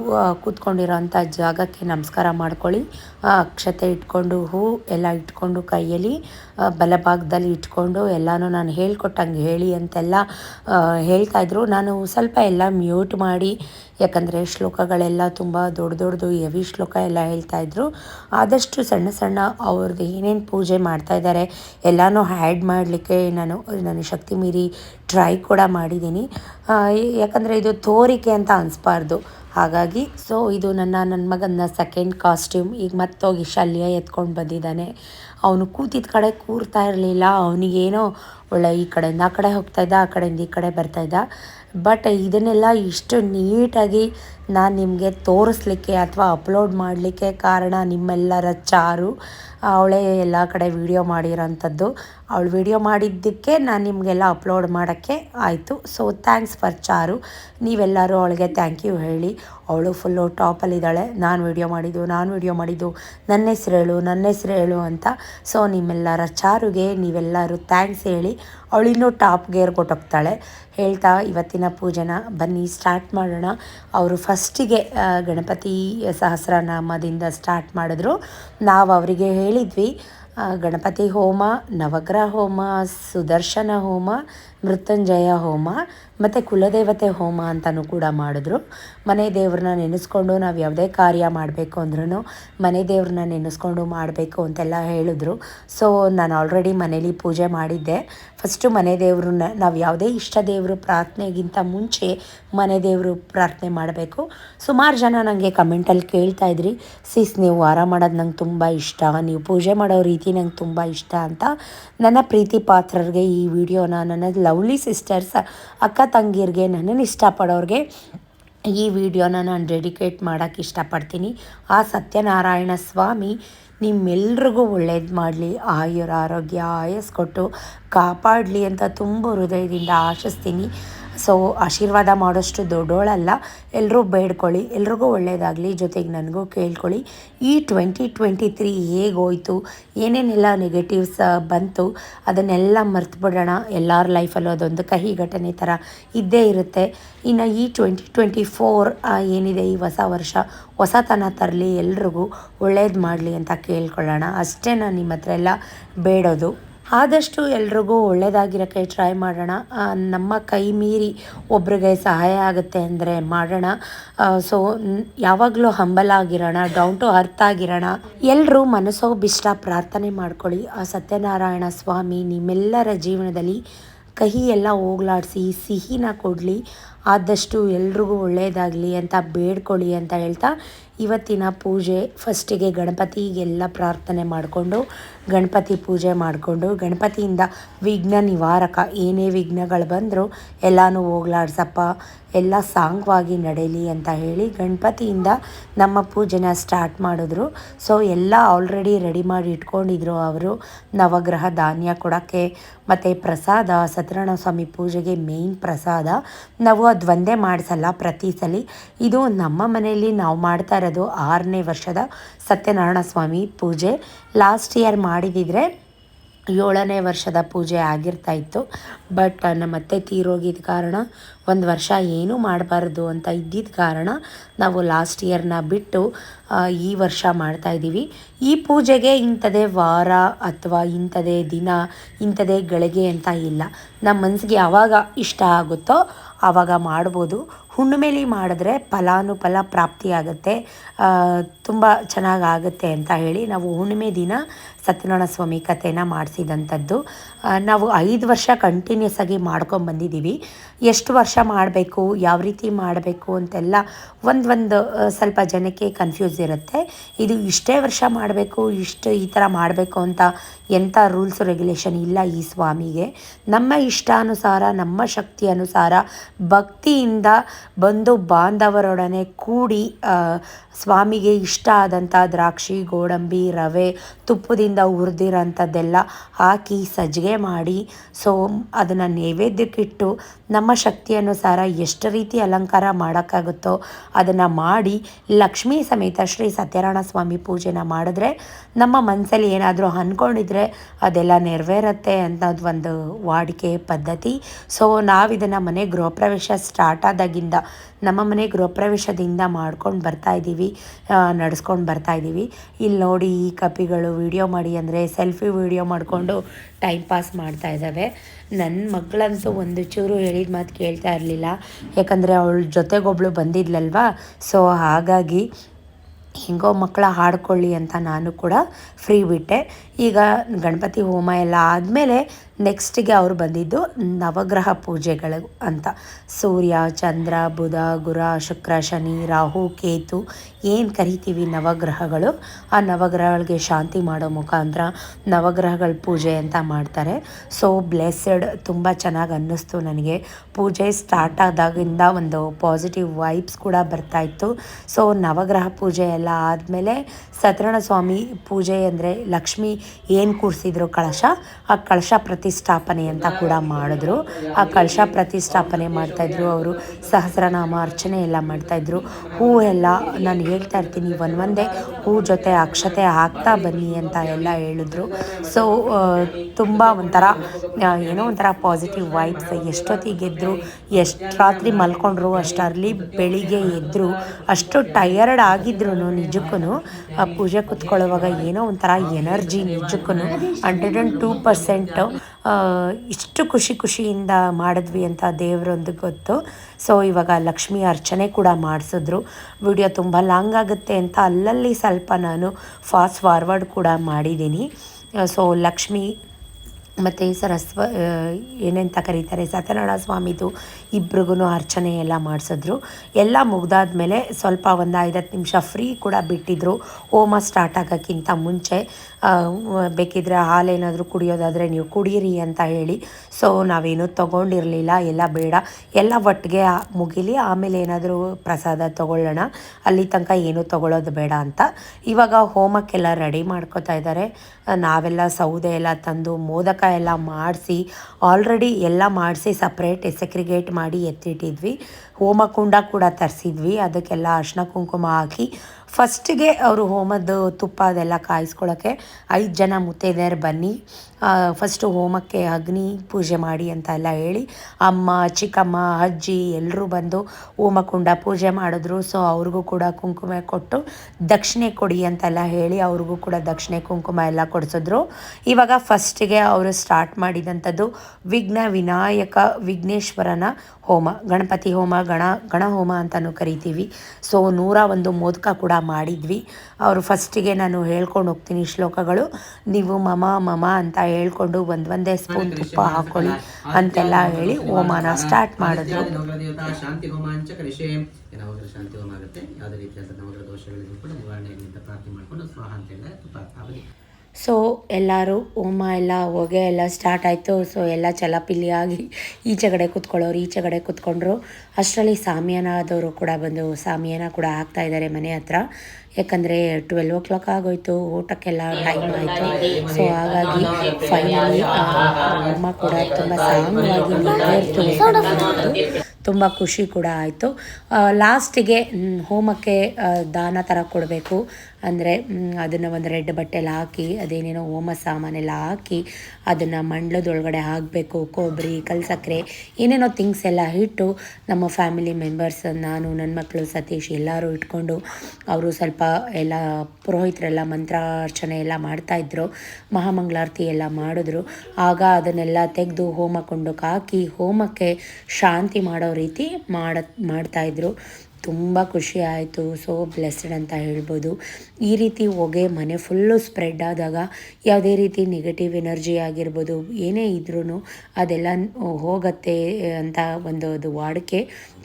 ಕೂತ್ಕೊಂಡಿರೋಂಥ ಜಾಗಕ್ಕೆ ನಮಸ್ಕಾರ ಮಾಡ್ಕೊಳ್ಳಿ. ಅಕ್ಷತೆ ಇಟ್ಕೊಂಡು, ಹೂ ಎಲ್ಲ ಇಟ್ಕೊಂಡು ಕೈಯಲ್ಲಿ ಬಲಭಾಗದಲ್ಲಿ ಇಟ್ಕೊಂಡು ಎಲ್ಲನೂ ನಾನು ಹೇಳ್ಕೊಟ್ಟಂಗೆ ಹೇಳಿ ಅಂತೆಲ್ಲ ಹೇಳ್ತಾ ಹೇಳ್ತಾಯಿದ್ರು ನಾನು ಸ್ವಲ್ಪ ಎಲ್ಲ ಮ್ಯೂಟ್ ಮಾಡಿ, ಯಾಕಂದರೆ ಶ್ಲೋಕಗಳೆಲ್ಲ ತುಂಬ ದೊಡ್ಡ ದೊಡ್ಡದು ಹೆವಿ ಶ್ಲೋಕ ಎಲ್ಲ ಹೇಳ್ತಾಯಿದ್ರು ಆದಷ್ಟು ಸಣ್ಣ ಸಣ್ಣ ಅವ್ರದ್ದು ಏನೇನು ಪೂಜೆ ಮಾಡ್ತಾ ಇದ್ದಾರೆ, ಎಲ್ಲನೂ ಹ್ಯಾಡ್ ಮಾಡಲಿಕ್ಕೆ ನಾನು ನಾನು ಶಕ್ತಿ ಮೀರಿ ಟ್ರೈ ಕೂಡ ಮಾಡಿದ್ದೀನಿ. ಯಾಕಂದರೆ ಇದು ತೋರಿಕೆ ಅಂತ ಅನಿಸ್ಬಾರ್ದು. ಹಾಗಾಗಿ ಸೊ ಇದು ನನ್ನ ನನ್ನ ಮಗನ ಸೆಕೆಂಡ್ ಕಾಸ್ಟ್ಯೂಮ್ ಈಗ ಮತ್ತೋಗಿ ಶಲ್ಯ ಎತ್ಕೊಂಡು ಬಂದಿದ್ದಾನೆ. ಅವನು ಕೂತಿದ್ದ ಕಡೆ ಕೂರ್ತಾ ಇರಲಿಲ್ಲ. ಅವನಿಗೇನೋ ಒಳ್ಳೆ ಈ ಕಡೆಯಿಂದ ಆ ಕಡೆ ಹೋಗ್ತಾ ಇದ್ದ, ಆ ಕಡೆಯಿಂದ ಈ ಕಡೆ ಬರ್ತಾಯಿದ್ದ ಬಟ್ ಇದನ್ನೆಲ್ಲ ಇಷ್ಟು ನೀಟಾಗಿ ನಾನು ನಿಮಗೆ ತೋರಿಸ್ಲಿಕ್ಕೆ ಅಥವಾ ಅಪ್ಲೋಡ್ ಮಾಡಲಿಕ್ಕೆ ಕಾರಣ ನಿಮ್ಮೆಲ್ಲರ ಚಾರು. ಅವಳೇ ಎಲ್ಲ ಕಡೆ ವಿಡಿಯೋ ಮಾಡಿರೋಂಥದ್ದು. ಅವಳು ವಿಡಿಯೋ ಮಾಡಿದ್ದಕ್ಕೆ ನಾನು ನಿಮಗೆಲ್ಲ ಅಪ್ಲೋಡ್ ಮಾಡೋಕ್ಕೆ ಆಯಿತು. So thanks for Charu. ನೀವೆಲ್ಲರೂ ಅವಳಿಗೆ ಥ್ಯಾಂಕ್ ಯು ಹೇಳಿ. ಅವಳು ಫುಲ್ಲು ಟಾಪಲ್ಲಿದ್ದಾಳೆ ನಾನು ವಿಡಿಯೋ ಮಾಡಿದ್ದು, ನಾನು ವಿಡಿಯೋ ಮಾಡಿದ್ದು. ನನ್ನ ಹೆಸ್ರು ಹೇಳು, ನನ್ನ ಹೆಸ್ರು ಹೇಳು ಅಂತ. ಸೊ ನಿಮ್ಮೆಲ್ಲರ ಚಾರುಗೆ ನೀವೆಲ್ಲರೂ ಥ್ಯಾಂಕ್ಸ್ ಹೇಳಿ. ಅವಳಿನ್ನೂ ಟಾಪ್ ಗೇರ್ ಕೊಟ್ಟೋಗ್ತಾಳೆ ಹೇಳ್ತಾ, ಇವತ್ತಿನ ಪೂಜೆನ ಬನ್ನಿ ಸ್ಟಾರ್ಟ್ ಮಾಡೋಣ. ಅವರು ಫಸ್ಟಿಗೆ ಗಣಪತಿ ಸಹಸ್ರನಾಮದಿಂದ ಸ್ಟಾರ್ಟ್ ಮಾಡಿದ್ರು. ನಾವು ಅವರಿಗೆ ಹೇಳಿದ್ವಿ ಗಣಪತಿ ಹೋಮ, ನವಗ್ರಹ ಹೋಮ, ಸುದರ್ಶನ ಹೋಮ, ಮೃತ್ಯುಂಜಯ ಹೋಮ, ಮತ್ತು ಕುಲದೇವತೆ ಹೋಮ ಅಂತಲೂ ಕೂಡ ಮಾಡಿದ್ರು. ಮನೆ ದೇವ್ರನ್ನ ನೆನೆಸ್ಕೊಂಡು ನಾವು ಯಾವುದೇ ಕಾರ್ಯ ಮಾಡಬೇಕು ಅಂದ್ರೂ ಮನೆ ದೇವ್ರನ್ನ ನೆನೆಸ್ಕೊಂಡು ಮಾಡಬೇಕು ಅಂತೆಲ್ಲ ಹೇಳಿದ್ರು. ಸೊ ನಾನು ಆಲ್ರೆಡಿ ಮನೇಲಿ ಪೂಜೆ ಮಾಡಿದ್ದೆ. ಫಸ್ಟು ಮನೆ ದೇವ್ರನ್ನ, ನಾವು ಯಾವುದೇ ಇಷ್ಟ ದೇವರು ಪ್ರಾರ್ಥನೆಗಿಂತ ಮುಂಚೆ ಮನೆ ದೇವರು ಪ್ರಾರ್ಥನೆ ಮಾಡಬೇಕು. ಸುಮಾರು ಜನ ನನಗೆ ಕಮೆಂಟಲ್ಲಿ ಕೇಳ್ತಾ ಇದ್ರಿ ಸಿಸ್ ನೀವು ವಾರ ಮಾಡೋದು ನಂಗೆ ತುಂಬ ಇಷ್ಟ, ನೀವು ಪೂಜೆ ಮಾಡೋ ರೀತಿ ನಂಗೆ ತುಂಬ ಇಷ್ಟ ಅಂತ. ನನ್ನ ಪ್ರೀತಿ ಪಾತ್ರರಿಗೆ ಈ ವಿಡಿಯೋನ, ನನ್ನ ಲವ್ಲಿ ಸಿಸ್ಟರ್ಸ್, ಅಕ್ಕ ತಂಗಿಯರಿಗೆ ನನ್ನನ್ನು ಇಷ್ಟಪಡೋರಿಗೆ ಈ ವಿಡಿಯೋನ ನಾನು ಡೆಡಿಕೇಟ್ ಮಾಡೋಕ್ಕೆ ಇಷ್ಟಪಡ್ತೀನಿ. ಆ ಸತ್ಯನಾರಾಯಣ ಸ್ವಾಮಿ ನಿಮ್ಮೆಲ್ರಿಗೂ ಒಳ್ಳೇದು ಮಾಡಲಿ, ಆಯುರ ಆರೋಗ್ಯ, ಆಯಸ್ ಕೊಟ್ಟು ಕಾಪಾಡಲಿ ಅಂತ ತುಂಬ ಹೃದಯದಿಂದ ಆಶಿಸ್ತೀನಿ. ಸೊ ಆಶೀರ್ವಾದ ಮಾಡೋಷ್ಟು ದೊಡ್ಡೋಳಲ್ಲ. ಎಲ್ಲರೂ ಬೇಡ್ಕೊಳ್ಳಿ. ಎಲ್ರಿಗೂ ಒಳ್ಳೆಯದಾಗಲಿ ಜೊತೆಗೆ ನನಗೂ ಕೇಳ್ಕೊಳ್ಳಿ. ಈ ಟ್ವೆಂಟಿ ಟ್ವೆಂಟಿ ತ್ರೀ ಹೇಗೋಯ್ತು? ಏನೇನೆಲ್ಲ ನೆಗೆಟಿವ್ಸ್ ಬಂತು? ಅದನ್ನೆಲ್ಲ ಮರ್ತುಬಿಡೋಣ. ಎಲ್ಲರ ಲೈಫಲ್ಲೂ ಅದೊಂದು ಕಹಿ ಘಟನೆ ಥರ ಇದ್ದೇ ಇರುತ್ತೆ. ಇನ್ನು ಈ ಟ್ವೆಂಟಿ ಟ್ವೆಂಟಿ ಫೋರ್ ಏನಿದೆ ಈ ಹೊಸ ವರ್ಷ? ಹೊಸತನ ತರಲಿ ಎಲ್ರಿಗೂ. ಒಳ್ಳೇದು ಮಾಡಲಿ ಅಂತ ಕೇಳ್ಕೊಳ್ಳೋಣ. ಅಷ್ಟೇ ನಾನು ನಿಮ್ಮ ಹತ್ರ ಎಲ್ಲ ಬೇಡೋದು. ಆದಷ್ಟು ಎಲ್ರಿಗೂ ಒಳ್ಳೆಯದಾಗಿರೋಕ್ಕೆ ಟ್ರೈ ಮಾಡೋಣ. ನಮ್ಮ ಕೈ ಮೀರಿ ಒಬ್ರಿಗೆ ಸಹಾಯ ಆಗುತ್ತೆ ಅಂದರೆ ಮಾಡೋಣ. ಸೊ ಯಾವಾಗಲೂ ಹಂಬಲ ಆಗಿರೋಣ ಡೌನ್ ಟು ಅರ್ಥ ಆಗಿರೋಣ. ಎಲ್ಲರೂ ಮನಸ್ಸೋಬಿಷ್ಟ ಪ್ರಾರ್ಥನೆ ಮಾಡ್ಕೊಳ್ಳಿ. ಆ, ಸತ್ಯನಾರಾಯಣ ಸ್ವಾಮಿ, ನಿಮ್ಮೆಲ್ಲರ ಜೀವನದಲ್ಲಿ ಕಹಿ ಎಲ್ಲ ಹೋಗ್ಲಾಡಿಸಿ, ಸಿಹಿನ ಕೊಡಲಿ. ಆದಷ್ಟು ಎಲ್ರಿಗೂ ಒಳ್ಳೆಯದಾಗಲಿ ಅಂತ ಬೇಡ್ಕೊಳ್ಳಿ ಅಂತ ಹೇಳ್ತಾ ಇವತ್ತಿನ ಪೂಜೆ, ಫಸ್ಟಿಗೆ ಗಣಪತಿಗೆಲ್ಲ ಪ್ರಾರ್ಥನೆ ಮಾಡಿಕೊಂಡು, ಗಣಪತಿ ಪೂಜೆ ಮಾಡಿಕೊಂಡು, ಗಣಪತಿಯಿಂದ ವಿಘ್ನ ನಿವಾರಕ, ಏನೇ ವಿಘ್ನಗಳು ಬಂದರೂ ಎಲ್ಲನೂ ಹೋಗ್ಲಾಡ್ಸಪ್ಪ, ಎಲ್ಲ ಸಾಂಗವಾಗಿ ನಡೀಲಿ ಅಂತ ಹೇಳಿ ಗಣಪತಿಯಿಂದ ನಮ್ಮ ಪೂಜೆನ ಸ್ಟಾರ್ಟ್ ಮಾಡಿದ್ರು. ಸೊ ಎಲ್ಲ ಆಲ್ರೆಡಿ ರೆಡಿ ಮಾಡಿ ಇಟ್ಕೊಂಡಿದ್ರು ಅವರು. ನವಗ್ರಹ ಧಾನ್ಯ ಕೊಡೋಕ್ಕೆ, ಮತ್ತು ಪ್ರಸಾದ ಸತ್ಯನಾರಾಯಣ ಸ್ವಾಮಿ ಪೂಜೆಗೆ ಮೇಯ್ನ್ ಪ್ರಸಾದ. ನಾವು ಅದು ಒಂದೇ ಮಾಡಿಸಲ್ಲ ಪ್ರತಿ ಸಲ. ಇದು ನಮ್ಮ ಮನೆಯಲ್ಲಿ ನಾವು ಮಾಡ್ತಾ ಆರನೇ ವರ್ಷದ ಸತ್ಯನಾರಾಯಣ ಸ್ವಾಮಿ ಪೂಜೆ. ಲಾಸ್ಟ್ ಇಯರ್ ಮಾಡಿದಿದ್ರೆ ಏಳನೇ ವರ್ಷದ ಪೂಜೆ ಆಗಿರ್ತಾ ಇತ್ತು. ಬಟ್ ನಮ್ಮ ಅತ್ತೆ ತೀರೋಗಿದ್ದ ಕಾರಣ ಒಂದು ವರ್ಷ ಏನೂ ಮಾಡಬಾರ್ದು ಅಂತ ಇದ್ದಿದ್ದ ಕಾರಣ ನಾವು ಲಾಸ್ಟ್ ಇಯರ್ನ ಬಿಟ್ಟು ಈ ವರ್ಷ ಮಾಡ್ತಾ ಇದ್ದೀವಿ. ಈ ಪೂಜೆಗೆ ಇಂಥದೇ ವಾರ ಅಥವಾ ಇಂಥದೇ ದಿನ, ಇಂಥದೇ ಗಳಿಗೆ ಅಂತ ಇಲ್ಲ. ನಮ್ಮ ಮನಸ್ಸಿಗೆ ಯಾವಾಗ ಇಷ್ಟ ಆಗುತ್ತೋ ಆವಾಗ ಮಾಡ್ಬೋದು. ಹುಣ್ಣಿಮೆಲಿ ಮಾಡಿದ್ರೆ ಫಲಾನುಫಲ ಪ್ರಾಪ್ತಿಯಾಗುತ್ತೆ. ತುಂಬ ಚೆನ್ನಾಗಾಗುತ್ತೆ ಅಂತ ಹೇಳಿ ನಾವು ಹುಣ್ಣಿಮೆ ದಿನ ಸತ್ಯನಾರಾಯಣ ಸ್ವಾಮಿ ಕಥೆನ ಮಾಡಿಸಿದಂಥದ್ದು. ನಾವು ಐದು ವರ್ಷ ಕಂಟಿನ್ಯೂಸ್ ಆಗಿ ಮಾಡ್ಕೊಂಬಂದಿದ್ದೀವಿ ಎಷ್ಟು ವರ್ಷ ಮಾಡಬೇಕು, ಯಾವ ರೀತಿ ಮಾಡಬೇಕು ಅಂತೆಲ್ಲ ಒಂದು ಒಂದು ಸ್ವಲ್ಪ ಜನಕ್ಕೆ ಕನ್ಫ್ಯೂಸ್ ಇರುತ್ತೆ. ಇದು ಇಷ್ಟೇ ವರ್ಷ ಮಾಡಬೇಕು, ಇಷ್ಟು ಈ ಥರ ಮಾಡಬೇಕು ಅಂತ ಎಂಥ ರೂಲ್ಸ್ ರೆಗ್ಯುಲೇಷನ್ ಇಲ್ಲ ಈ ಸ್ವಾಮಿಗೆ. ನಮ್ಮ ಇಷ್ಟಾನುಸಾರ, ನಮ್ಮ ಶಕ್ತಿ ಅನುಸಾರ ಭಕ್ತಿಯಿಂದ ಬಂದು ಬಾಂಧವರೊಡನೆ ಕೂಡಿ ಸ್ವಾಮಿಗೆ ಇಷ್ಟ ಆದಂಥ ದ್ರಾಕ್ಷಿ, ಗೋಡಂಬಿ, ರವೆ, ತುಪ್ಪದಿಂದ ಹುರಿದಿರೋಂಥದ್ದೆಲ್ಲ ಹಾಕಿ ಸಜ್ಜಿಗೆ ಮಾಡಿ. ಸೊ, ಅದನ್ನು ನೈವೇದ್ಯಕ್ಕಿಟ್ಟು ನಮ್ಮ ಶಕ್ತಿ ಅನುಸಾರ ಎಷ್ಟು ರೀತಿ ಅಲಂಕಾರ ಮಾಡೋಕ್ಕಾಗುತ್ತೋ ಅದನ್ನು ಮಾಡಿ, ಲಕ್ಷ್ಮೀ ಸಮೇತ ಶ್ರೀ ಸತ್ಯನಾರಾಯಣ ಸ್ವಾಮಿ ಪೂಜೆನ ಮಾಡಿದ್ರೆ, ನಮ್ಮ ಮನಸ್ಸಲ್ಲಿ ಏನಾದರೂ ಅಂದ್ಕೊಂಡಿದ್ರೆ ಅದೆಲ್ಲ ನೆರವೇರುತ್ತೆ ಅನ್ನೋದು ಒಂದು ವಾಡಿಕೆ ಪದ್ಧತಿ. ಸೊ, ನಾವಿದನ್ನು ಮನೆ ಗೃಹಪ್ರವೇಶ ಸ್ಟಾರ್ಟ್ ಆದಾಗಿಂದ ನಮ್ಮ ಮನೆ ಗೃಹಪ್ರವೇಶದಿಂದ ಮಾಡ್ಕೊಂಡು ಬರ್ತಾ ಇದ್ದೀವಿ ನಡೆಸ್ಕೊಂಡು ಬರ್ತಾ ಇದ್ದೀವಿ. ಇಲ್ಲಿ ನೋಡಿ ಈ ಕಪಿಗಳು ವಿಡಿಯೋ ಮಾಡಿ ಅಂದರೆ ಸೆಲ್ಫಿ ವಿಡಿಯೋ ಮಾಡಿಕೊಂಡು ಟೈಮ್ ಪಾಸ್ ಮಾಡ್ತಾ ಇದ್ದಾವೆ. ನನ್ನ ಮಗಳಂತೂ ಒಂದು ಚೂರು ಹೇಳಿದ ಮಾತು ಕೇಳ್ತಾ ಇರಲಿಲ್ಲ. ಯಾಕಂದರೆ ಅವಳ ಜೊತೆಗೊಬ್ಳು ಬಂದಿದ್ಲಲ್ವಾ? ಸೊ ಹಾಗಾಗಿ ಹೆಂಗೋ ಮಕ್ಕಳ ಹಾಡ್ಕೊಳ್ಳಿ ಅಂತ ನಾನು ಕೂಡ ಫ್ರೀ ಬಿಟ್ಟೆ. ಈಗ ಗಣಪತಿ ಹೋಮ ಎಲ್ಲ ಆದಮೇಲೆ ನೆಕ್ಸ್ಟಿಗೆ ಅವರು ಬಂದಿದ್ದು ನವಗ್ರಹ ಪೂಜೆಗಳು ಅಂತ. ಸೂರ್ಯ, ಚಂದ್ರ, ಬುಧ, ಗುರ, ಶುಕ್ರ, ಶನಿ, ರಾಹು, ಕೇತು ಏನು ಕರಿತೀವಿ ನವಗ್ರಹಗಳು? ಆ ನವಗ್ರಹಗಳಿಗೆ ಶಾಂತಿ ಮಾಡೋ ಮುಖಾಂತರ ನವಗ್ರಹಗಳ ಪೂಜೆ ಅಂತ ಮಾಡ್ತಾರೆ. ಸೊ ಬ್ಲೆಸ್ಸಡ್ ತುಂಬ ಚೆನ್ನಾಗಿ ಅನ್ನಿಸ್ತು ನನಗೆ. ಪೂಜೆ ಸ್ಟಾರ್ಟ್ ಆದಾಗಿಂದ ಒಂದು ಪಾಸಿಟಿವ್ ವೈಬ್ಸ್ ಕೂಡ ಬರ್ತಾ ಇತ್ತು. ಸೊ ನವಗ್ರಹ ಪೂಜೆ ಎಲ್ಲ ಆದಮೇಲೆ ಸತ್ಯನಾರಾಯಣ ಸ್ವಾಮಿ ಪೂಜೆ ಅಂದರೆ ಲಕ್ಷ್ಮಿ ಏನು ಕೂರಿಸಿದ್ರು ಕಳಶ, ಆ ಕಳಶ ಪ್ರತಿಷ್ಠಾಪನೆ ಅಂತ ಕೂಡ ಮಾಡಿದ್ರು. ಆ ಕಳಶ ಪ್ರತಿಷ್ಠಾಪನೆ ಮಾಡ್ತಾಯಿದ್ರು ಅವರು. ಸಹಸ್ರನಾಮ ಅರ್ಚನೆ ಎಲ್ಲ ಮಾಡ್ತಾಯಿದ್ರು ಹೂ ಎಲ್ಲ ನಾನು ಹೇಳ್ತಾ ಇರ್ತೀನಿ. ಒಂದೊಂದೇ ಹೂ ಜೊತೆ ಅಕ್ಷತೆ ಹಾಕ್ತಾ ಬನ್ನಿ ಅಂತ ಎಲ್ಲ ಹೇಳಿದ್ರು. ಸೊ ತುಂಬ ಒಂಥರ ಏನೋ ಒಂಥರ ಪಾಸಿಟಿವ್ ವೈಬ್ಸ್ ಎಷ್ಟೊತ್ತಿಗೆ ಎದ್ರು, ಎಷ್ಟು ರಾತ್ರಿ ಮಲ್ಕೊಂಡ್ರು, ಅಷ್ಟು ಅರ್ಲಿ ಬೆಳಿಗ್ಗೆ ಎದ್ದರು ಅಷ್ಟು ಟಯರ್ಡ್ ಆಗಿದ್ರು ನಿಜಕ್ಕೂ ಪೂಜೆ ಕೂತ್ಕೊಳ್ಳುವಾಗ ಏನೋ ಒಂಥರ ಎನರ್ಜಿ ನಿಜಕ್ಕೂ ಹಂಡ್ರೆಡ್ ಆ್ಯಂಡ್ ಟೂ ಪರ್ಸೆಂಟು ಇಷ್ಟು ಖುಷಿ ಖುಷಿಯಿಂದ ಮಾಡಿದ್ವಿ ಅಂತ ದೇವರೊಂದು ಗೊತ್ತು. ಸೊ ಇವಾಗ ಲಕ್ಷ್ಮಿ ಅರ್ಚನೆ ಕೂಡ ಮಾಡಿಸಿದ್ರು. ವಿಡಿಯೋ ತುಂಬ ಲಾಂಗ್ ಆಗುತ್ತೆ ಅಂತ ಅಲ್ಲಲ್ಲಿ ಸ್ವಲ್ಪ ನಾನು ಫಾಸ್ಟ್ ಫಾರ್ವರ್ಡ್ ಕೂಡ ಮಾಡಿದ್ದೀನಿ. ಸೊ ಲಕ್ಷ್ಮಿ ಮತ್ತು ಸರಸ್ವ ಏನೆಂತ ಕರೀತಾರೆ, ಸತ್ಯನಾರಾಯಣ ಸ್ವಾಮಿದು ಇಬ್ರಿಗೂ ಅರ್ಚನೆ ಎಲ್ಲ ಮಾಡಿಸಿದ್ರು. ಎಲ್ಲ ಮುಗ್ದಾದ್ಮೇಲೆ ಸ್ವಲ್ಪ ಒಂದು ಐದತ್ತು ನಿಮಿಷ ಫ್ರೀ ಕೂಡ ಬಿಟ್ಟಿದ್ರು. ಹೋಮ ಸ್ಟಾರ್ಟ್ ಆಗೋಕ್ಕಿಂತ ಮುಂಚೆ. ಬೇಕಿದ್ರೆ ಹಾಲೇನಾದರೂ ಕುಡಿಯೋದಾದರೆ ನೀವು ಕುಡಿಯಿರಿ ಅಂತ ಹೇಳಿ. ಸೊ ನಾವೇನು ತೊಗೊಂಡಿರಲಿಲ್ಲ. ಎಲ್ಲ ಬೇಡ. ಎಲ್ಲ ಒಟ್ಟಿಗೆ ಮುಗಿಲಿ. ಆಮೇಲೆ ಏನಾದರೂ ಪ್ರಸಾದ ತೊಗೊಳ್ಳೋಣ. ಅಲ್ಲಿ ತನಕ ಏನೂ ತೊಗೊಳ್ಳೋದು ಬೇಡ ಅಂತ. ಇವಾಗ ಹೋಮಕ್ಕೆಲ್ಲ ರೆಡಿ ಮಾಡ್ಕೋತಾ ಇದ್ದಾರೆ. ನಾವೆಲ್ಲ ಸೌದೆ ಎಲ್ಲ ತಂದು, ಮೋದಕ ಎಲ್ಲ ಮಾಡಿಸಿ ಆಲ್ರೆಡಿ ಎಲ್ಲ ಮಾಡಿಸಿ ಸಪ್ರೇಟ್ ಸೆಕ್ರಿಗೇಟ್ ಮಾಡಿ ಎತ್ತಿಟ್ಟಿದ್ವಿ. ಹೋಮಕುಂಡ ಕೂಡ ತರಿಸಿದ್ವಿ. ಅದಕ್ಕೆಲ್ಲ ಅರ್ಶಿನ ಕುಂಕುಮ ಹಾಕಿ ಫಸ್ಟಿಗೆ ಅವರು ಹೋಮದ ತುಪ್ಪ ಅದೆಲ್ಲ ಕಾಯಿಸ್ಕೊಳ್ಳೋಕ್ಕೆ ಐದು ಜನ ಮುತ್ತೈದೆಯರು ಬನ್ನಿ. ಫಸ್ಟು ಹೋಮಕ್ಕೆ ಅಗ್ನಿ ಪೂಜೆ ಮಾಡಿ ಅಂತ ಎಲ್ಲ ಹೇಳಿ ಅಮ್ಮ, ಚಿಕ್ಕಮ್ಮ, ಅಜ್ಜಿ ಎಲ್ಲರೂ ಬಂದು ಹೋಮಕುಂಡ ಪೂಜೆ ಮಾಡಿದ್ರು. ಸೊ ಅವ್ರಿಗೂ ಕೂಡ ಕುಂಕುಮ ಕೊಟ್ಟು ದಕ್ಷಿಣೆ ಕೊಡಿ ಅಂತೆಲ್ಲ ಹೇಳಿ ಅವ್ರಿಗೂ ಕೂಡ ದಕ್ಷಿಣೆ ಕುಂಕುಮ ಎಲ್ಲ ಕೊಡಿಸಿದ್ರು. ಇವಾಗ ಫಸ್ಟಿಗೆ ಅವರು ಸ್ಟಾರ್ಟ್ ಮಾಡಿದಂಥದ್ದು ವಿಘ್ನ ವಿನಾಯಕ ವಿಘ್ನೇಶ್ವರನ ಹೋಮ, ಗಣಪತಿ ಹೋಮ, ಗಣ ಗಣ ಹೋಮ ಅಂತಲೂ ಕರಿತೀವಿ. ಸೊ ನೂರ ಒಂದು ಮೋದಕ ಕೂಡ ಮಾಡಿದ್ವಿ. ಅವರು ಫಸ್ಟಿಗೆ ನಾನು ಹೇಳ್ಕೊಂಡು ಹೋಗ್ತೀನಿ ಶ್ಲೋಕಗಳು. ನೀವು ಮಮ ಮಮ ಅಂತ ಹೇಳ್ಕೊಂಡು ಒಂದು ಒಂದೇ ಸ್ಪೂನ್ ತುಪ್ಪ ಹಾಕೊಳ್ಳಿ ಅಂತೆಲ್ಲ ಹೇಳಿ ಹೋಮನ ಸ್ಟಾರ್ಟ್ ಮಾಡಿದ್ರು. ಶಾಂತಿ ಹೋಮ ಆಗುತ್ತೆ? ಯಾವುದೇ ರೀತಿಯಾದ ನವಗ್ರಹ ದೋಷಗಳಿಗೂ ಕೂಡ ನಿವಾರಣೆಯಲ್ಲಿ ಅಂತ ಪ್ರಾರ್ಥನೆ ಮಾಡ್ಕೊಂಡು ಸ್ವಾಹ ತುಪ್ಪ ಸೊ ಎಲ್ಲರೂ ಹೋಮ ಎಲ್ಲ, ಹೊಗೆ, ಎಲ್ಲ ಸ್ಟಾರ್ಟ್ ಆಯಿತು. ಸೊ ಎಲ್ಲ ಚಲಪಿಲಿ ಆಗಿ ಈಚೆ ಕಡೆ ಕೂತ್ಕೊಳ್ಳೋರು ಈಚೆ ಕಡೆ ಕೂತ್ಕೊಂಡ್ರು. ಅಷ್ಟರಲ್ಲಿ ಸಾಮಿಯಾನದವರು ಕೂಡ ಬಂದು ಸಾಮಿಯಾನ ಕೂಡ ಹಾಕ್ತಾ ಇದ್ದಾರೆ ಮನೆ ಹತ್ರ. ಯಾಕಂದರೆ ಟ್ವೆಲ್ವ್ ಓ ಕ್ಲಾಕ್ ಆಗೋಯ್ತು. ಊಟಕ್ಕೆಲ್ಲ ಟೈಮ್ ಆಯಿತು. ಸೊ ಹಾಗಾಗಿ ಫೈನಲಿ ಅಮ್ಮ ಕೂಡ ತುಂಬ ಸಾಮಾನ್ಯವಾಗಿ ತುಂಬ ಖುಷಿ ಕೂಡ ಆಯಿತು. ಲಾಸ್ಟಿಗೆ ಹೋಮಕ್ಕೆ ದಾನ ಥರ ಕೊಡಬೇಕು. ಅಂದರೆ ಅದನ್ನು ಒಂದು ರೆಡ್ ಬಟ್ಟೆಲಿ ಹಾಕಿ, ಅದೇನೇನೋ ಹೋಮ ಸಾಮಾನೆಲ್ಲ ಹಾಕಿ, ಅದನ್ನು ಮಂಡ್ಲದೊಳಗಡೆ ಹಾಕಬೇಕು ಕೊಬ್ಬರಿ ಕಲ್ಸಕ್ಕರೆ ಏನೇನೋ ಥಿಂಗ್ಸ್ ಎಲ್ಲ ಇಟ್ಟು ನಮ್ಮ ಫ್ಯಾಮಿಲಿ ಮೆಂಬರ್ಸ್, ನಾನು ನನ್ನ ಮಕ್ಕಳು ಸತೀಶ್ ಎಲ್ಲರೂ ಇಟ್ಕೊಂಡು ಅವರು ಸ್ವಲ್ಪ ಎಲ್ಲ ಪುರೋಹಿತರೆಲ್ಲ ಮಂತ್ರಾರ್ಚನೆ ಎಲ್ಲ ಮಾಡ್ತಾಯಿದ್ರು ಮಹಾಮಂಗಳಾರತಿ ಎಲ್ಲ ಮಾಡಿದ್ರು. ಆಗ ಅದನ್ನೆಲ್ಲ ತೆಗೆದು ಹೋಮ ಕೊಂಡಕ್ಕೆ ಹಾಕಿ, ಹೋಮಕ್ಕೆ ಶಾಂತಿ ಮಾಡೋ ರೀತಿ ಮಾಡ ಮಾಡ್ತಾಯಿದ್ರು ತುಂಬ ಖುಷಿ ಆಯಿತು. ಸೋ ಬ್ಲೆಸ್ಡ್ ಅಂತ ಹೇಳ್ಬೋದು. ಈ ರೀತಿ ಹೊಗೆ ಮನೆ ಫುಲ್ಲು ಸ್ಪ್ರೆಡ್ ಆದಾಗ ಯಾವುದೇ ರೀತಿ ನೆಗೆಟಿವ್ ಎನರ್ಜಿ ಆಗಿರ್ಬೋದು, ಏನೇ ಇದ್ರೂ ಅದೆಲ್ಲ ಹೋಗತ್ತೆ ಅಂತ ಒಂದು ಅದು ವಾಡಿಕೆ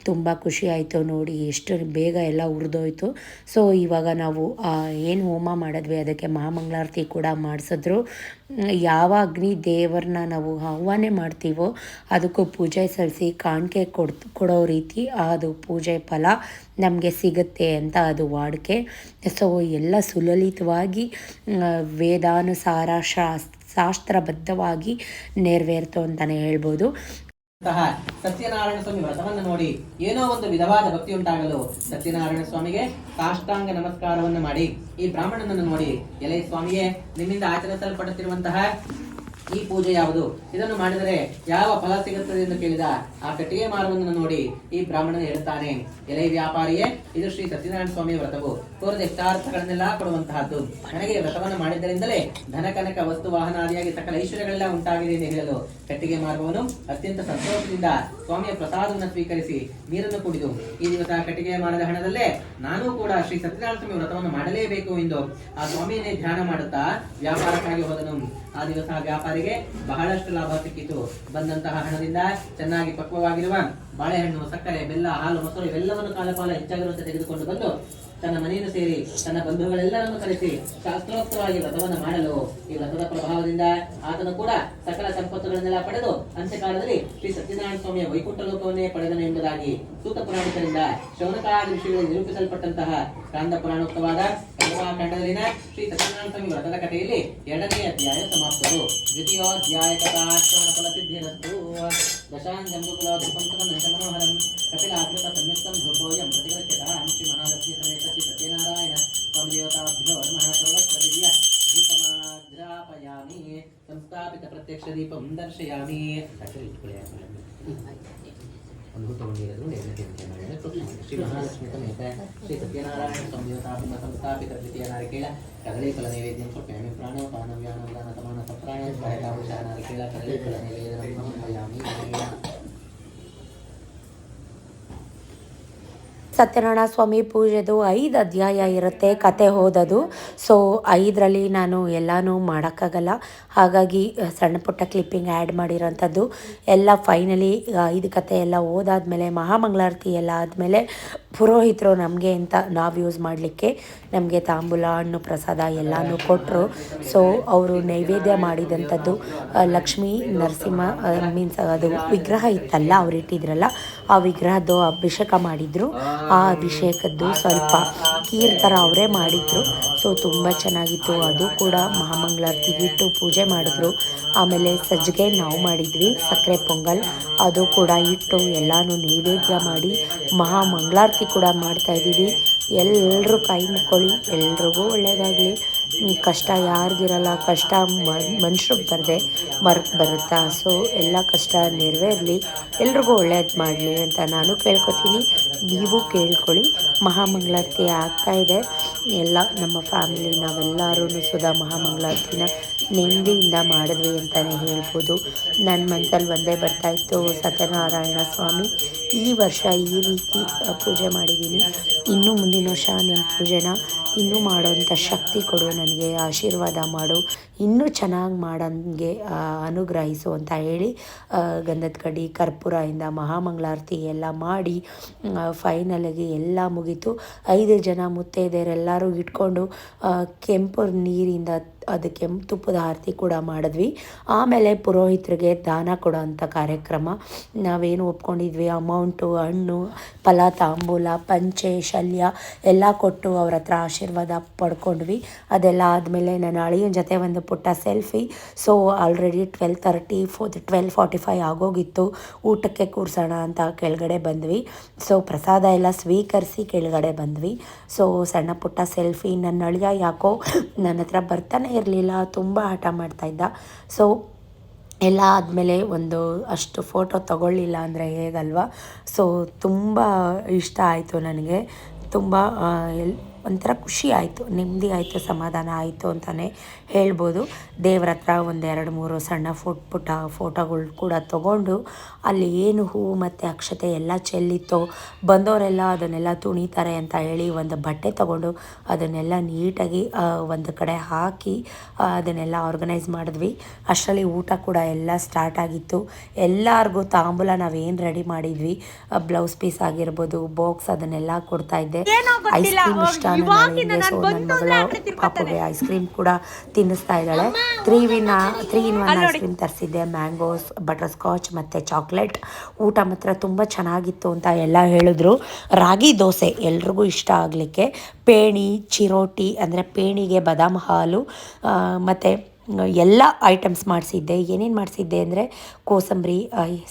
ತುಂಬ ಖುಷಿ ಆಯಿತು ನೋಡಿ. ಎಷ್ಟು ಬೇಗ ಎಲ್ಲ ಉರಿದೋಯ್ತು. ಸೊ ಇವಾಗ ನಾವು ಏನು ಹೋಮ ಮಾಡಿದ್ವಿ, ಅದಕ್ಕೆ ಮಹಾಮಂಗಳಾರತಿ ಕೂಡ ಮಾಡಿಸಿದ್ರು. ಯಾವ ಅಗ್ನಿ ದೇವರನ್ನ ನಾವು ಆಹ್ವಾನೆ ಮಾಡ್ತೀವೋ ಅದಕ್ಕೂ ಪೂಜೆ ಸಲ್ಲಿಸಿ ಕಾಣಿಕೆ ಕೊಡ್, ಕೊಡೋ ರೀತಿ ಅದು ಪೂಜೆ ಫಲ ನಮಗೆ ಸಿಗುತ್ತೆ ಅಂತ ಅದು ವಾಡಿಕೆ. ಸೊ ಎಲ್ಲ ಸುಲಲಿತವಾಗಿ ವೇದಾನುಸಾರ ಶಾಸ್, ಶಾಸ್ತ್ರಬದ್ಧವಾಗಿ ನೆರವೇರ್ತು ಅಂತಲೇ ಹೇಳ್ಬೋದು. ಅಂತಹ ಸತ್ಯನಾರಾಯಣ ಸ್ವಾಮಿ ವ್ರತವನ್ನು ನೋಡಿ ಏನೋ ಒಂದು ವಿಧವಾದ ಭಕ್ತಿ ಉಂಟಾಗಲು ಸತ್ಯನಾರಾಯಣ ಸ್ವಾಮಿಗೆ ಸಾಷ್ಟಾಂಗ ನಮಸ್ಕಾರವನ್ನು ಮಾಡಿ ಈ ಬ್ರಾಹ್ಮಣನನ್ನು ನೋಡಿ ಎಲೆ ಸ್ವಾಮಿಯೇ, ನಿಮ್ಮಿಂದ ಆಚರಿಸಲ್ಪಡುತ್ತಿರುವಂತಹ ಈ ಪೂಜೆ ಯಾವುದು? ಇದನ್ನು ಮಾಡಿದರೆ ಯಾವ ಫಲ ಸಿಗುತ್ತದೆ ಎಂದು ಕೇಳಿದ ಆ ಕಟ್ಟಿಗೆ ಮಾರವನ್ನು ನೋಡಿ ಈ ಬ್ರಾಹ್ಮಣನು ಹೇಳುತ್ತಾನೆ, ಎಲೆ ವ್ಯಾಪಾರಿಯೇ, ಇದು ಶ್ರೀ ಸತ್ಯನಾರಾಯಣ ಸ್ವಾಮಿಯ ವ್ರತವು. ಕೋರದ ಇಷ್ಟಾರ್ಥಗಳನ್ನೆಲ್ಲ ಕೊಡುವಂತಹದ್ದು ನನಗೆ ವ್ರತವನ್ನು ಮಾಡಿದ್ದರಿಂದಲೇ ಧನ, ಕನಕ, ವಸ್ತು ವಾಹನಾದಿಯಾಗಿ ಸಕಲ ಐಶ್ವರ್ಯಗಳೆಲ್ಲ ಉಂಟಾಗಿದೆ ಎಂದು ಹೇಳಲು ಕಟ್ಟಿಗೆ ಮಾರುವವನು ಅತ್ಯಂತ ಸಂತೋಷದಿಂದ ಸ್ವಾಮಿಯ ಪ್ರಸಾದವನ್ನು ಸ್ವೀಕರಿಸಿ ನೀರನ್ನು ಕುಡಿದು, ಈ ದಿವಸ ಕಟ್ಟಿಗೆ ಮಾರದ ಹಣದಲ್ಲೇ ನಾನು ಕೂಡ ಶ್ರೀ ಸತ್ಯನಾರಾಯಣ ಸ್ವಾಮಿ ವ್ರತವನ್ನು ಮಾಡಲೇಬೇಕು ಎಂದು ಆ ಸ್ವಾಮಿಯನ್ನೇ ಧ್ಯಾನ ಮಾಡುತ್ತಾ ವ್ಯಾಪಾರಕ್ಕಾಗಿ ಹೋದನು. ಆ ದಿವಸ ವ್ಯಾಪಾರಿಗೆ ಬಹಳಷ್ಟು ಲಾಭ ಸಿಕ್ಕಿತು. ಬಂದಂತಹ ಹಣದಿಂದ ಚೆನ್ನಾಗಿ ಪಕ್ವವಾಗಿರುವ ಬಾಳೆಹಣ್ಣು, ಸಕ್ಕರೆ, ಬೆಲ್ಲ, ಹಾಲು, ಮೊಸರು ಇವೆಲ್ಲವನ್ನು ಕಾಲಕಾಲ ಕಾಲ ಹೆಚ್ಚಾಗಿರುವಂತೆ ತೆಗೆದುಕೊಂಡು ಬಂದು ತನ್ನ ಮನೆಯನ್ನು ಸೇರಿ, ತನ್ನ ಬಂಧುಗಳೆಲ್ಲರನ್ನು ಕರೆಸಿ ಶಾಸ್ತ್ರೋಕ್ತವಾಗಿ ವ್ರತವನ್ನು ಮಾಡಲು ಈ ವ್ರತದ ಪ್ರಭಾವದಿಂದ ಆತನು ಕೂಡ ಸಕಲ ಸಂಪತ್ತುಗಳನ್ನೆಲ್ಲ ಪಡೆದು ಅಂತ್ಯಕಾಲದಲ್ಲಿ ಶ್ರೀ ಸತ್ಯನಾರಾಯಣ ಸ್ವಾಮಿಯ ವೈಕುಂಠ ಲೋಕವನ್ನೇ ಪಡೆದನು ಎಂಬುದಾಗಿ ಸೂತ ಪುರಾಣಿಕರಿಂದ ಶೌನಕಾದಿ ಋಷಿಗಳಲ್ಲಿ ನಿರೂಪಿಸಲ್ಪಟ್ಟಂತಹ ಕಾಂದ ಪುರಾಣೋಕ್ತವಾದ ಕಂಡದಲ್ಲಿನ ಶ್ರೀ ಸತ್ಯನಾರಾಯಣ ಸ್ವಾಮಿ ವ್ರತದ ಕಥೆಯಲ್ಲಿ ಎರಡನೇ ಅಧ್ಯಾಯ ಸಮಾಪ್ತರು. ದ್ವಿತೀಯೋಧ್ಯಾಯ ಕಥಾ ಫಲ దశాంజంబుకులోపంతులం దశమనోహరం కపిలాకృత సంయుక్తం భృపోయం ప్రతిగృహ్యతాం శ్రీ మహాలక్ష్మీసమేత శ్రీ సత్యనారాయణ స్వామిదేవతాభ్యో నమః సర్వత్ర దివ్య ధూపమాధ్రాపయామి సంస్థాపిత ప్రత్యక్ష దీపం దర్శయామి అట్లా ದೀಪಂ ದರ್ಶಯಾಮಿ ಅಕ್ಷರ ಇಟ್ಕೊಳ್ಳಿ ಒಂದು ತಗೊಂಡಿರೋದು ಎರಡನೇ. ಶ್ರೀ ಮಹಾಲಕ್ಷ್ಮಿ ಶ್ರೀ ಸತ್ಯನಾರಾಯಣ ಸಂಸ್ಥಾಪಿತ ನೈವೇದ್ಯಂ ಸಮಾನ ಸಪ್ರಾಣ ಸತ್ಯನಾರಾಯಣ ಸ್ವಾಮಿ ಪೂಜೆದು ಐದು ಅಧ್ಯಾಯ ಇರುತ್ತೆ, ಕತೆ ಹೋದದು. ಸೊ ಐದರಲ್ಲಿ ನಾನು ಎಲ್ಲನೂ ಮಾಡೋಕ್ಕಾಗಲ್ಲ. ಹಾಗಾಗಿ ಸಣ್ಣ ಪುಟ್ಟ ಕ್ಲಿಪ್ಪಿಂಗ್ ಆ್ಯಡ್ ಮಾಡಿರೋಂಥದ್ದು. ಎಲ್ಲ ಫೈನಲಿ ಇದು ಕತೆ ಎಲ್ಲ ಓದಾದಮೇಲೆ ಮಹಾಮಂಗಳಾರತಿ ಎಲ್ಲ ಆದಮೇಲೆ ಪುರೋಹಿತರು ನಮಗೆ ಅಂತ ನಾವು ಯೂಸ್ ಮಾಡಲಿಕ್ಕೆ ನಮಗೆ ತಾಂಬೂಲ, ಹಣ್ಣು, ಪ್ರಸಾದ ಎಲ್ಲನೂ ಕೊಟ್ಟರು ಸೊ ಅವರು ನೈವೇದ್ಯ ಮಾಡಿದಂಥದ್ದು ಲಕ್ಷ್ಮೀ ನರಸಿಂಹ ಮೀನ್ಸ್ ಅದು ವಿಗ್ರಹ ಇತ್ತಲ್ಲ, ಅವ್ರು ಇಟ್ಟಿದ್ರಲ್ಲ, ಆ ವಿಗ್ರಹದ್ದು ಅಭಿಷೇಕ ಮಾಡಿದ್ರು. ಆ ಅಭಿಷೇಕದ್ದು ಸ್ವಲ್ಪ ಕೀರ್ ಥರ ಅವರೇ ಮಾಡಿದ್ರು. ಸೊ ತುಂಬ ಚೆನ್ನಾಗಿತ್ತು. ಅದು ಕೂಡ ಮಹಾಮಂಗಳಾರತಿಗೆ ಇಟ್ಟು ಮಾಡಿದ್ರು. ಆಮೇಲೆ ಸಜ್ಜಿಗೆ ನಾವು ಮಾಡಿದ್ವಿ ಸಕ್ಕರೆ ಪೊಂಗಲ್. ಅದು ಕೂಡ ಇಟ್ಟು ಎಲ್ಲನೂ ನೈವೇದ್ಯ ಮಾಡಿ ಮಹಾ ಮಂಗಳಾರತಿ ಕೂಡ ಮಾಡ್ತಾ ಇದ್ದೀವಿ. ಎಲ್ಲರೂ ಕೈ ಮುಕ್ಕೊಳ್ಳಿ, ಎಲ್ರಿಗೂ ಒಳ್ಳೆಯದಾಗಲಿ ಕಷ್ಟ ಯಾರಿಗಿರಲ್ಲ, ಕಷ್ಟ ಮನುಷ್ಯರಿಗೆ ಬರದೆ, ಮರ್ಕ್ ಬರುತ್ತಾ? ಸೊ ಎಲ್ಲ ಕಷ್ಟ ನೆರವೇರಲಿ, ಎಲ್ರಿಗೂ ಒಳ್ಳೇದು ಮಾಡಲಿ ಅಂತ ನಾನು ಕೇಳ್ಕೊತೀನಿ. ನೀವು ಕೇಳ್ಕೊಳ್ಳಿ, ಮಹಾಮಂಗಳಾರತಿ ಆಗ್ತಾ ಇದೆ. ಎಲ್ಲ ನಮ್ಮ ಫ್ಯಾಮಿಲಿ ನಾವೆಲ್ಲರೂ ಸುಧಾ ಮಹಾಮಂಗಳಾರತಿನ ನೆಮ್ಮದಿಯಿಂದ ಮಾಡಿದ್ವಿ ಅಂತಲೇ ಹೇಳ್ಬೋದು. ನನ್ನ ಮನಸ್ಸಲ್ಲಿ ಒಂದೇ ಬರ್ತಾ ಇತ್ತು, ಸತ್ಯನಾರಾಯಣ ಸ್ವಾಮಿ. ಈ ವರ್ಷ ಈ ರೀತಿ ಪೂಜೆ ಮಾಡಿದ್ದೀನಿ ಇನ್ನೂ ಮುಂದಿನ ವರ್ಷ ನನ್ನ ಪೂಜೆನ, ಇನ್ನೂ ಮಾಡೋವಂಥ ಶಕ್ತಿ ಕೊಡು, ನನಗೆ ಆಶೀರ್ವಾದ ಮಾಡು. ಇನ್ನೂ ಚೆನ್ನಾಗಿ ಮಾಡೋಂಗೆ ಅನುಗ್ರಹಿಸು ಅಂತ ಹೇಳಿ ಗಂಧದ ಕಡ್ಡಿ ಕರ್ಪೂರದಿಂದ ಮಹಾಮಂಗಳಾರತಿ ಎಲ್ಲ ಮಾಡಿ ಫೈನಲಾಗಿ ಎಲ್ಲ ಮುಗೀತು. ಐದು ಜನ ಮುತ್ತೈದೆಯರೆಲ್ಲರೂ ಇಟ್ಕೊಂಡು ಕೆಂಪು ನೀರಿಂದ ಅದಕ್ಕೆ ತುಪ್ಪದ ಆರತಿ ಕೂಡ ಮಾಡಿದ್ವಿ. ಆಮೇಲೆ ಪುರೋಹಿತರಿಗೆ ದಾನ ಕೊಡೋ ಅಂಥ ಕಾರ್ಯಕ್ರಮ. ನಾವೇನು ಒಪ್ಕೊಂಡಿದ್ವಿ ಅಮೌಂಟು ಹಣ್ಣು, ಫಲ, ತಾಂಬೂಲ, ಪಂಚೆ, ಶಲ್ಯ ಎಲ್ಲ ಕೊಟ್ಟು ಅವ್ರ ಹತ್ರ ಆಶೀರ್ವಾದ ಪಡ್ಕೊಂಡ್ವಿ. ಅದೆಲ್ಲ ಆದಮೇಲೆ ನನ್ನ ಅಳಿಯನ ಜೊತೆ ಒಂದು ಪುಟ್ಟ selfie. So already twelve thirty four twelve forty five ಆಗೋಗಿತ್ತು. ಊಟಕ್ಕೆ ಕೂರಿಸೋಣ ಅಂತ ಕೆಳಗಡೆ ಬಂದ್ವಿ. ಸೊ ಪ್ರಸಾದ ಎಲ್ಲ ಸ್ವೀಕರಿಸಿ ಕೆಳಗಡೆ ಬಂದ್ವಿ. ಸೊ ಸಣ್ಣ ಪುಟ್ಟ ಸೆಲ್ಫಿ. ನನ್ನ ಅಳಿಯ ಯಾಕೋ ನನ್ನ ಹತ್ರ ಬರ್ತಾನೆ ಇರಲಿಲ್ಲ, ತುಂಬ ಹಠ ಮಾಡ್ತಾಯಿದ್ದ ಸೊ ಎಲ್ಲ ಆದಮೇಲೆ ಒಂದು ಅಷ್ಟು ಫೋಟೋ ತಗೊಳ್ಳಿಲ್ಲ ಅಂದರೆ ಹೇಗಲ್ವಾ? ಸೊ ತುಂಬ ಇಷ್ಟ ಆಯಿತು ನನಗೆ. ತುಂಬ ಒಂಥರ ಖುಷಿ ಆಯಿತು, ನೆಮ್ಮದಿ ಆಯಿತು, ಸಮಾಧಾನ ಆಯಿತು ಅಂತಲೇ ಹೇಳ್ಬೋದು. ದೇವ್ರ ಹತ್ರ ಒಂದೆರಡು ಮೂರು ಸಣ್ಣ ಫುಟ್ ಪುಟ್ಟ ಫೋಟೋಗಳು ಕೂಡ ತೊಗೊಂಡು ಅಲ್ಲಿ ಏನು ಹೂವು ಮತ್ತು ಅಕ್ಷತೆ ಎಲ್ಲ ಚೆಲ್ಲಿತ್ತೋ ಬಂದವರೆಲ್ಲ ಅದನ್ನೆಲ್ಲ ತುಣಿತಾರೆ ಅಂತ ಹೇಳಿ ಒಂದು ಬಟ್ಟೆ ತಗೊಂಡು ಅದನ್ನೆಲ್ಲ ನೀಟಾಗಿ ಒಂದು ಕಡೆ ಹಾಕಿ ಅದನ್ನೆಲ್ಲ ಆರ್ಗನೈಸ್ ಮಾಡಿದ್ವಿ. ಅಷ್ಟರಲ್ಲಿ ಊಟ ಕೂಡ ಎಲ್ಲ ಸ್ಟಾರ್ಟ್ ಆಗಿತ್ತು. ಎಲ್ಲರಿಗೂ ತಾಂಬೂಲ ನಾವೇನು ರೆಡಿ ಮಾಡಿದ್ವಿ. ಬ್ಲೌಸ್ ಪೀಸ್ ಆಗಿರ್ಬೋದು ಬಾಕ್ಸ್ ಅದನ್ನೆಲ್ಲ ಕೊಡ್ತಾ ಇದ್ದೆ. ಐಸ್ ಕ್ರೀಮ್ ಇಷ್ಟ ನನ್ನ ಮಗಳು ಪಾಪುಗೆ ಐಸ್ ಕ್ರೀಮ್ ಕೂಡ ತಿನ್ನಿಸ್ತಾ ಇದ್ದಾಳೆ. Three win three in one ice cream ತರಿಸಿದ್ದೆ ಮ್ಯಾಂಗೋಸ್ ಬಟರ್ ಸ್ಕಾಚ್ ಮತ್ತು ಚಾಕ್ಲೇಟ್ ಊಟ ಮಾತ್ರ ತುಂಬ ಚೆನ್ನಾಗಿತ್ತು ಅಂತ ಎಲ್ಲ ಹೇಳಿದ್ರು. ರಾಗಿ ದೋಸೆ ಎಲ್ರಿಗೂ ಇಷ್ಟ ಆಗಲಿಕ್ಕೆ. ಪೇಣಿ, ಚಿರೋಟಿ ಅಂದರೆ ಪೇಣಿಗೆ ಬಾದಾಮ್ ಹಾಲು ಮತ್ತು ಎಲ್ಲ ಐಟಮ್ಸ್ ಮಾಡಿಸಿದ್ದೆ. ಏನೇನು ಮಾಡಿಸಿದ್ದೆ ಅಂದರೆ ಕೋಸಂಬರಿ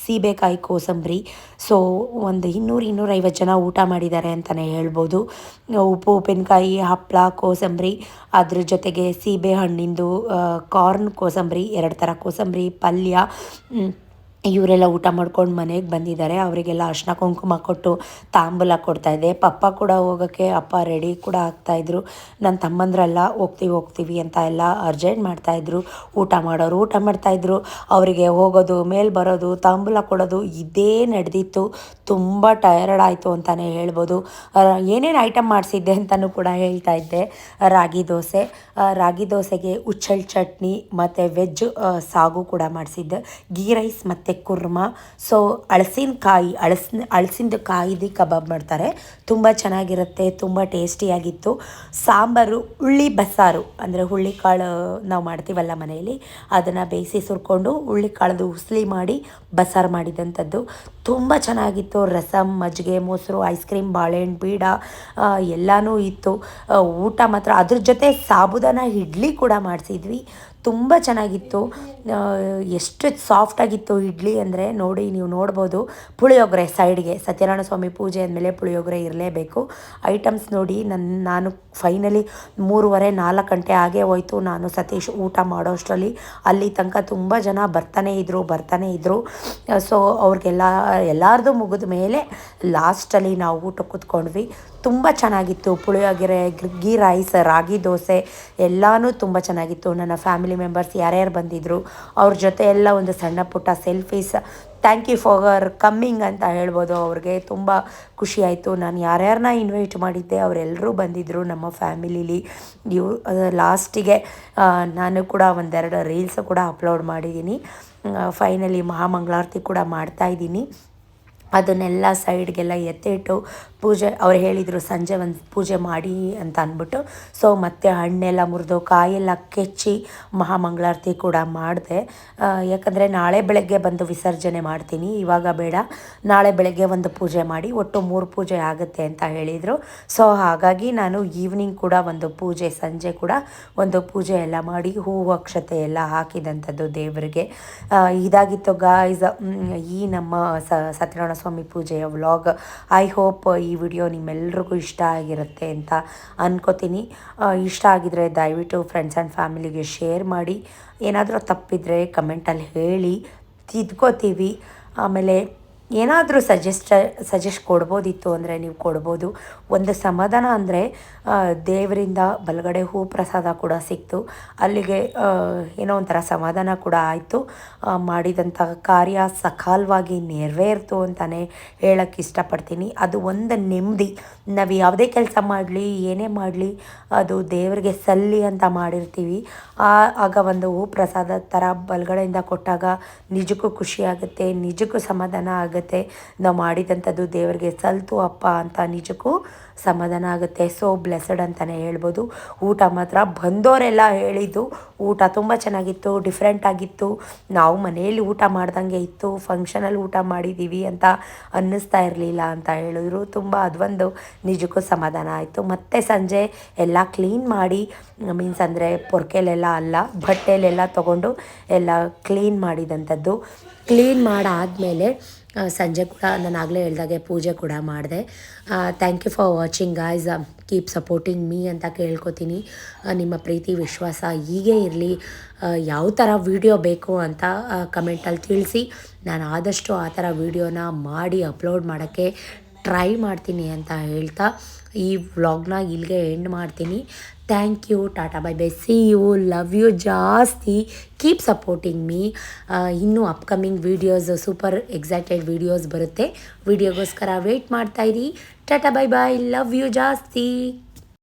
ಸೀಬೆಕಾಯಿ ಕೋಸಂಬರಿ. ಸೊ ಒಂದು ಇನ್ನೂರು ಇನ್ನೂರೈವತ್ತು ಜನ ಊಟ ಮಾಡಿದ್ದಾರೆ ಅಂತಲೇ ಹೇಳ್ಬೋದು. ಉಪ್ಪು, ಉಪ್ಪಿನಕಾಯಿ ಹಪ್ಪಳ ಕೋಸಂಬರಿ, ಅದ್ರ ಜೊತೆಗೆ ಸೀಬೆ ಹಣ್ಣಿಂದು ಕಾರ್ನ್ ಕೋಸಂಬರಿ, ಎರಡು ಥರ ಕೋಸಂಬರಿ, ಪಲ್ಯ ಇವರೆಲ್ಲ ಊಟ ಮಾಡ್ಕೊಂಡು ಮನೆಗೆ ಬಂದಿದ್ದಾರೆ. ಅವರಿಗೆಲ್ಲ ಅರ್ಶಿನ ಕುಂಕುಮ ಕೊಟ್ಟು ತಾಂಬೂಲ ಕೊಡ್ತಾಯಿದ್ದೆ ಪಪ್ಪ ಕೂಡ ಹೋಗೋಕ್ಕೆ ಅಪ್ಪ ರೆಡಿ ಕೂಡ ಆಗ್ತಾಯಿದ್ರು ನನ್ನ ತಮ್ಮಂದ್ರೆಲ್ಲ ಹೋಗ್ತೀವಿ ಹೋಗ್ತೀವಿ ಅಂತ ಎಲ್ಲ ಅರ್ಜೆಂಟ್ ಮಾಡ್ತಾಯಿದ್ರು ಊಟ ಮಾಡೋರು ಊಟ ಮಾಡ್ತಾಯಿದ್ರು ಅವರಿಗೆ ಹೋಗೋದು, ಮೇಲೆ ಬರೋದು, ತಾಂಬೂಲ ಕೊಡೋದು ಇದೇ ನಡೆದಿತ್ತು. ತುಂಬ ಟಯರ್ಡ್ ಆಯಿತು ಅಂತಲೇ ಹೇಳ್ಬೋದು. ಏನೇನು ಐಟಮ್ ಮಾಡಿಸಿದ್ದೆ ಅಂತಲೂ ಕೂಡ ಹೇಳ್ತಾ ಇದ್ದೆ. ರಾಗಿ ದೋಸೆ. ರಾಗಿ ದೋಸೆಗೆ ಉಚ್ಚಲ್ ಚಟ್ನಿ ಮತ್ತು ವೆಜ್ ಸಾಗು ಕೂಡ ಮಾಡಿಸಿದ್ದೆ. ಗೀ ರೈಸ್ ಮತ್ತು ಕುರ್ಮ. ಸೊ ಅಳಸಿನಕಾಯಿ ಅಳಸ್, ಅಳಸಿಂದು ಕಾಯಿದು ಕಬಾಬ್ ಮಾಡ್ತಾರೆ. ತುಂಬ ಚೆನ್ನಾಗಿರುತ್ತೆ, ತುಂಬ ಟೇಸ್ಟಿಯಾಗಿತ್ತು. ಸಾಂಬಾರು ಹುಳ್ಳಿ ಬಸ್ಸಾರು ಅಂದರೆ ಹುಳ್ಳಿಕಾಳು ನಾವು ಮಾಡ್ತೀವಲ್ಲ ಮನೆಯಲ್ಲಿ, ಅದನ್ನು ಬೇಯಿಸಿ ಸುರ್ಕೊಂಡು ಹುಳ್ಳಿಕಾಳದು ಉಸ್ಲಿ ಮಾಡಿ ಬಸ್ಸಾರು ಮಾಡಿದಂಥದ್ದು ತುಂಬ ಚೆನ್ನಾಗಿತ್ತು. ರಸಮ್ ಮಜ್ಜಿಗೆ, ಮೊಸರು, ಐಸ್ ಕ್ರೀಮ್, ಬಾಳೆಹಣ್ಣು ಬೀಡ ಎಲ್ಲನೂ ಇತ್ತು. ಊಟ ಮಾತ್ರ. ಅದ್ರ ಜೊತೆ ಸಾಬುದಾನ, ಇಡ್ಲಿ ಕೂಡ ಮಾಡಿಸಿದ್ವಿ. ತುಂಬ ಚೆನ್ನಾಗಿತ್ತು. ಎಷ್ಟು ಸಾಫ್ಟಾಗಿತ್ತು ಇಡ್ಲಿ ಅಂದರೆ ನೋಡಿ ನೀವು ನೋಡ್ಬೋದು. ಪುಳಿಯೋಗರೆ ಸೈಡ್ಗೆ, ಸತ್ಯನಾರಾಯಣ ಸ್ವಾಮಿ ಪೂಜೆ ಅಂದಮೇಲೆ ಪುಳಿಯೋಗರೆ ಇರಲೇಬೇಕು. ಐಟಮ್ಸ್ ನೋಡಿ ನನ್ನ ನಾನು ಫೈನಲಿ ಮೂರುವರೆ, ನಾಲ್ಕು ಗಂಟೆ ಹಾಗೆ ಹೋಯ್ತು. ನಾನು ಸತೀಶ್ ಊಟ ಮಾಡೋ ಅಷ್ಟರಲ್ಲಿ ಅಲ್ಲಿ ತನಕ ತುಂಬ ಜನ ಬರ್ತಾನೆ ಇದ್ದರು ಬರ್ತಾನೆ ಇದ್ದರು ಸೊ ಅವ್ರಿಗೆಲ್ಲ, ಎಲ್ಲರದು ಮುಗಿದ ಮೇಲೆ ಲಾಸ್ಟಲ್ಲಿ ನಾವು ಊಟ ಕೂತ್ಕೊಂಡ್ವಿ. ತುಂಬ ಚೆನ್ನಾಗಿತ್ತು. ಪುಳಿಯೋಗರೆ ಗೀ ರೈಸ್, ರಾಗಿ ದೋಸೆ ಎಲ್ಲನೂ ತುಂಬ ಚೆನ್ನಾಗಿತ್ತು. ನನ್ನ ಫ್ಯಾಮಿಲಿ ಮೆಂಬರ್ಸ್ ಯಾರ್ಯಾರು ಬಂದಿದ್ದರು ಅವ್ರ ಜೊತೆ ಎಲ್ಲ ಒಂದು ಸಣ್ಣ ಪುಟ್ಟ selfies, thank you for coming ಅಂತ ಹೇಳ್ಬೋದು. ಅವ್ರಿಗೆ ತುಂಬ ಖುಷಿಯಾಯಿತು ನಾನು ಯಾರ್ಯಾರನ್ನ ಇನ್ವೈಟ್ ಮಾಡಿದ್ದೆ ಅವರೆಲ್ಲರೂ ಬಂದಿದ್ದರು ನಮ್ಮ ಫ್ಯಾಮಿಲಿಲಿ. ಇವು ಲಾಸ್ಟಿಗೆ ನಾನು ಕೂಡ ಒಂದೆರಡು ರೀಲ್ಸ್ ಕೂಡ ಅಪ್ಲೋಡ್ ಮಾಡಿದ್ದೀನಿ. ಫೈನಲಿ ಮಹಾಮಂಗಳಾರತಿ ಕೂಡ ಮಾಡ್ತಾಯಿದ್ದೀನಿ ಅದನ್ನೆಲ್ಲ ಸೈಡ್ಗೆಲ್ಲ ಎತ್ತಿಟ್ಟು ಪೂಜೆ, ಅವ್ರು ಹೇಳಿದರು ಸಂಜೆ ಒಂದು ಪೂಜೆ ಮಾಡಿ ಅಂತ ಅಂದ್ಬಿಟ್ಟು. ಸೊ ಮತ್ತೆ ಹಣ್ಣೆಲ್ಲ ಮುರಿದು ಕಾಯೆಲ್ಲ ಕೆಚ್ಚಿ ಮಹಾಮಂಗಳಾರತಿ ಕೂಡ ಮಾಡಿದೆ. ಯಾಕಂದರೆ ನಾಳೆ ಬೆಳಗ್ಗೆ ಬಂದು ವಿಸರ್ಜನೆ ಮಾಡ್ತೀನಿ, ಇವಾಗ ಬೇಡ. ನಾಳೆ ಬೆಳಗ್ಗೆ ಒಂದು ಪೂಜೆ ಮಾಡಿ, ಒಟ್ಟು ಮೂರು ಪೂಜೆ ಆಗುತ್ತೆ ಅಂತ ಹೇಳಿದರು. ಸೊ ಹಾಗಾಗಿ ನಾನು ಈವ್ನಿಂಗ್ ಕೂಡ ಒಂದು ಪೂಜೆ, ಸಂಜೆ ಕೂಡ ಒಂದು ಪೂಜೆ ಎಲ್ಲ ಮಾಡಿ ಹೂವು ಅಕ್ಷತೆ ಎಲ್ಲ ಹಾಕಿದಂಥದ್ದು ದೇವರಿಗೆ. ಇದಾಗಿತ್ತು ಗಾಯ್ಸ್ ಈ ನಮ್ಮ ಸತ್ಯನಾರಾಯಣ ಸ್ವಾಮಿ ಪೂಜೆಯ ವ್ಲಾಗ್. ಐ ಹೋಪ್ ಈ ವಿಡಿಯೋ ನಿಮ್ಮೆಲ್ರಿಗೂ ಇಷ್ಟ ಆಗಿರುತ್ತೆ ಅಂತ ಅನ್ಕೋತೀನಿ. ಇಷ್ಟ ಆಗಿದ್ರೆ ದಯವಿಟ್ಟು ಫ್ರೆಂಡ್ಸ್ ಆ್ಯಂಡ್ ಫ್ಯಾಮಿಲಿಗೆ ಶೇರ್ ಮಾಡಿ. ಏನಾದರೂ ತಪ್ಪಿದರೆ ಕಮೆಂಟಲ್ಲಿ ಹೇಳಿ. ತಿದ್ಕೋತೀವಿ. ಆಮೇಲೆ ಏನಾದರೂ ಸಜೆಸ್ಟ್ ಸಜೆಸ್ಟ್ ಕೊಡ್ಬೋದಿತ್ತು ಅಂದರೆ ನೀವು ಕೊಡ್ಬೋದು. ಒಂದು ಸಮಾಧಾನ ಅಂದರೆ ದೇವರಿಂದ ಬಲಗಡೆ ಹೂ ಪ್ರಸಾದ ಕೂಡ ಸಿಕ್ತು. ಅಲ್ಲಿಗೆ ಏನೋ ಒಂಥರ ಸಮಾಧಾನ ಕೂಡ ಆಯಿತು. ಮಾಡಿದಂಥ ಕಾರ್ಯ ಸಕಾಲವಾಗಿ ನೆರವೇರ್ತು ಅಂತಲೇ ಹೇಳೋಕ್ಕೆ ಇಷ್ಟಪಡ್ತೀನಿ. ಅದು ಒಂದು ನೆಮ್ಮದಿ. ನಾವು ಯಾವುದೇ ಕೆಲಸ ಮಾಡಲಿ, ಏನೇ ಮಾಡಲಿ, ಅದು ದೇವರಿಗೆ ಸಲ್ಲಿ ಅಂತ ಮಾಡಿರ್ತೀವಿ. ಆಗ ಒಂದು ಹೂ ಪ್ರಸಾದ ಥರ ಬಲಗಡೆಯಿಂದ ಕೊಟ್ಟಾಗ ನಿಜಕ್ಕೂ ಖುಷಿಯಾಗುತ್ತೆ ನಿಜಕ್ಕೂ ಸಮಾಧಾನ ಆಗುತ್ತೆ. ಆಗುತ್ತೆ. ನಾವು ಮಾಡಿದಂಥದ್ದು ದೇವರಿಗೆ ಸಲ್ತು ಅಪ್ಪ ಅಂತ ನಿಜಕ್ಕೂ ಸಮಾಧಾನ ಆಗುತ್ತೆ. ಸೊ ಬ್ಲೆಸ್ಸಡ್ ಅಂತಲೇ ಹೇಳ್ಬೋದು. ಊಟ ಮಾತ್ರ ಬಂದವರೆಲ್ಲ ಹೇಳಿದ್ದು ಊಟ ತುಂಬ ಚೆನ್ನಾಗಿತ್ತು ಡಿಫ್ರೆಂಟ್ ಆಗಿತ್ತು. ನಾವು ಮನೆಯಲ್ಲಿ ಊಟ ಮಾಡ್ದಂಗೆ ಇತ್ತು. ಫಂಕ್ಷನಲ್ಲಿ ಊಟ ಮಾಡಿದ್ದೀವಿ ಅಂತ ಅನ್ನಿಸ್ತಾ ಇರಲಿಲ್ಲ ಅಂತ ಹೇಳಿದ್ರು. ತುಂಬ ಅದೊಂದು ನಿಜಕ್ಕೂ ಸಮಾಧಾನ ಆಯಿತು. ಮತ್ತೆ ಸಂಜೆ ಎಲ್ಲ ಕ್ಲೀನ್ ಮಾಡಿ ಮೀನ್ಸ್ ಅಂದರೆ ಪೊರ್ಕೆಲೆಲ್ಲ ಅಲ್ಲ, ಬಟ್ಟೆಲೆಲ್ಲ ತೊಗೊಂಡು ಎಲ್ಲ ಕ್ಲೀನ್ ಮಾಡಿದಂಥದ್ದು. ಕ್ಲೀನ್ ಮಾಡಾದಮೇಲೆ ಸಂಜೆ ಕೂಡ ನಾನು ಆಗಲೇ ಹೇಳ್ದಾಗೆ ಪೂಜೆ ಕೂಡ ಮಾಡಿದೆ. Thank you for watching guys keep supporting me ಅಂತ ಕೇಳ್ಕೊತೀನಿ. ನಿಮ್ಮ ಪ್ರೀತಿ, ವಿಶ್ವಾಸ ಹೀಗೆ ಇರಲಿ. ಯಾವ ಥರ ವೀಡಿಯೋ ಬೇಕು ಅಂತ ಕಮೆಂಟಲ್ಲಿ ತಿಳಿಸಿ. ನಾನು ಆದಷ್ಟು ಆ ಥರ ವೀಡಿಯೋನ ಮಾಡಿ ಅಪ್ಲೋಡ್ ಮಾಡೋಕ್ಕೆ ಟ್ರೈ ಮಾಡ್ತೀನಿ ಅಂತ ಹೇಳ್ತಾ ಈ ವ್ಲಾಗ್ನ ಇಲ್ಲಿಗೆ ಎಂಡ್ ಮಾಡ್ತೀನಿ. Thank you tata bye bye see you love you ಜಾಸ್ತಿ. ಕೀಪ್ ಸಪೋರ್ಟಿಂಗ್ ಮೀ ಇನ್ನೂ upcoming videos super excited videos ಬರುತ್ತೆ. ವೀಡಿಯೋಗೋಸ್ಕರ wait ಮಾಡ್ತಾಯಿರಿ tata bye bye love you ಜಾಸ್ತಿ.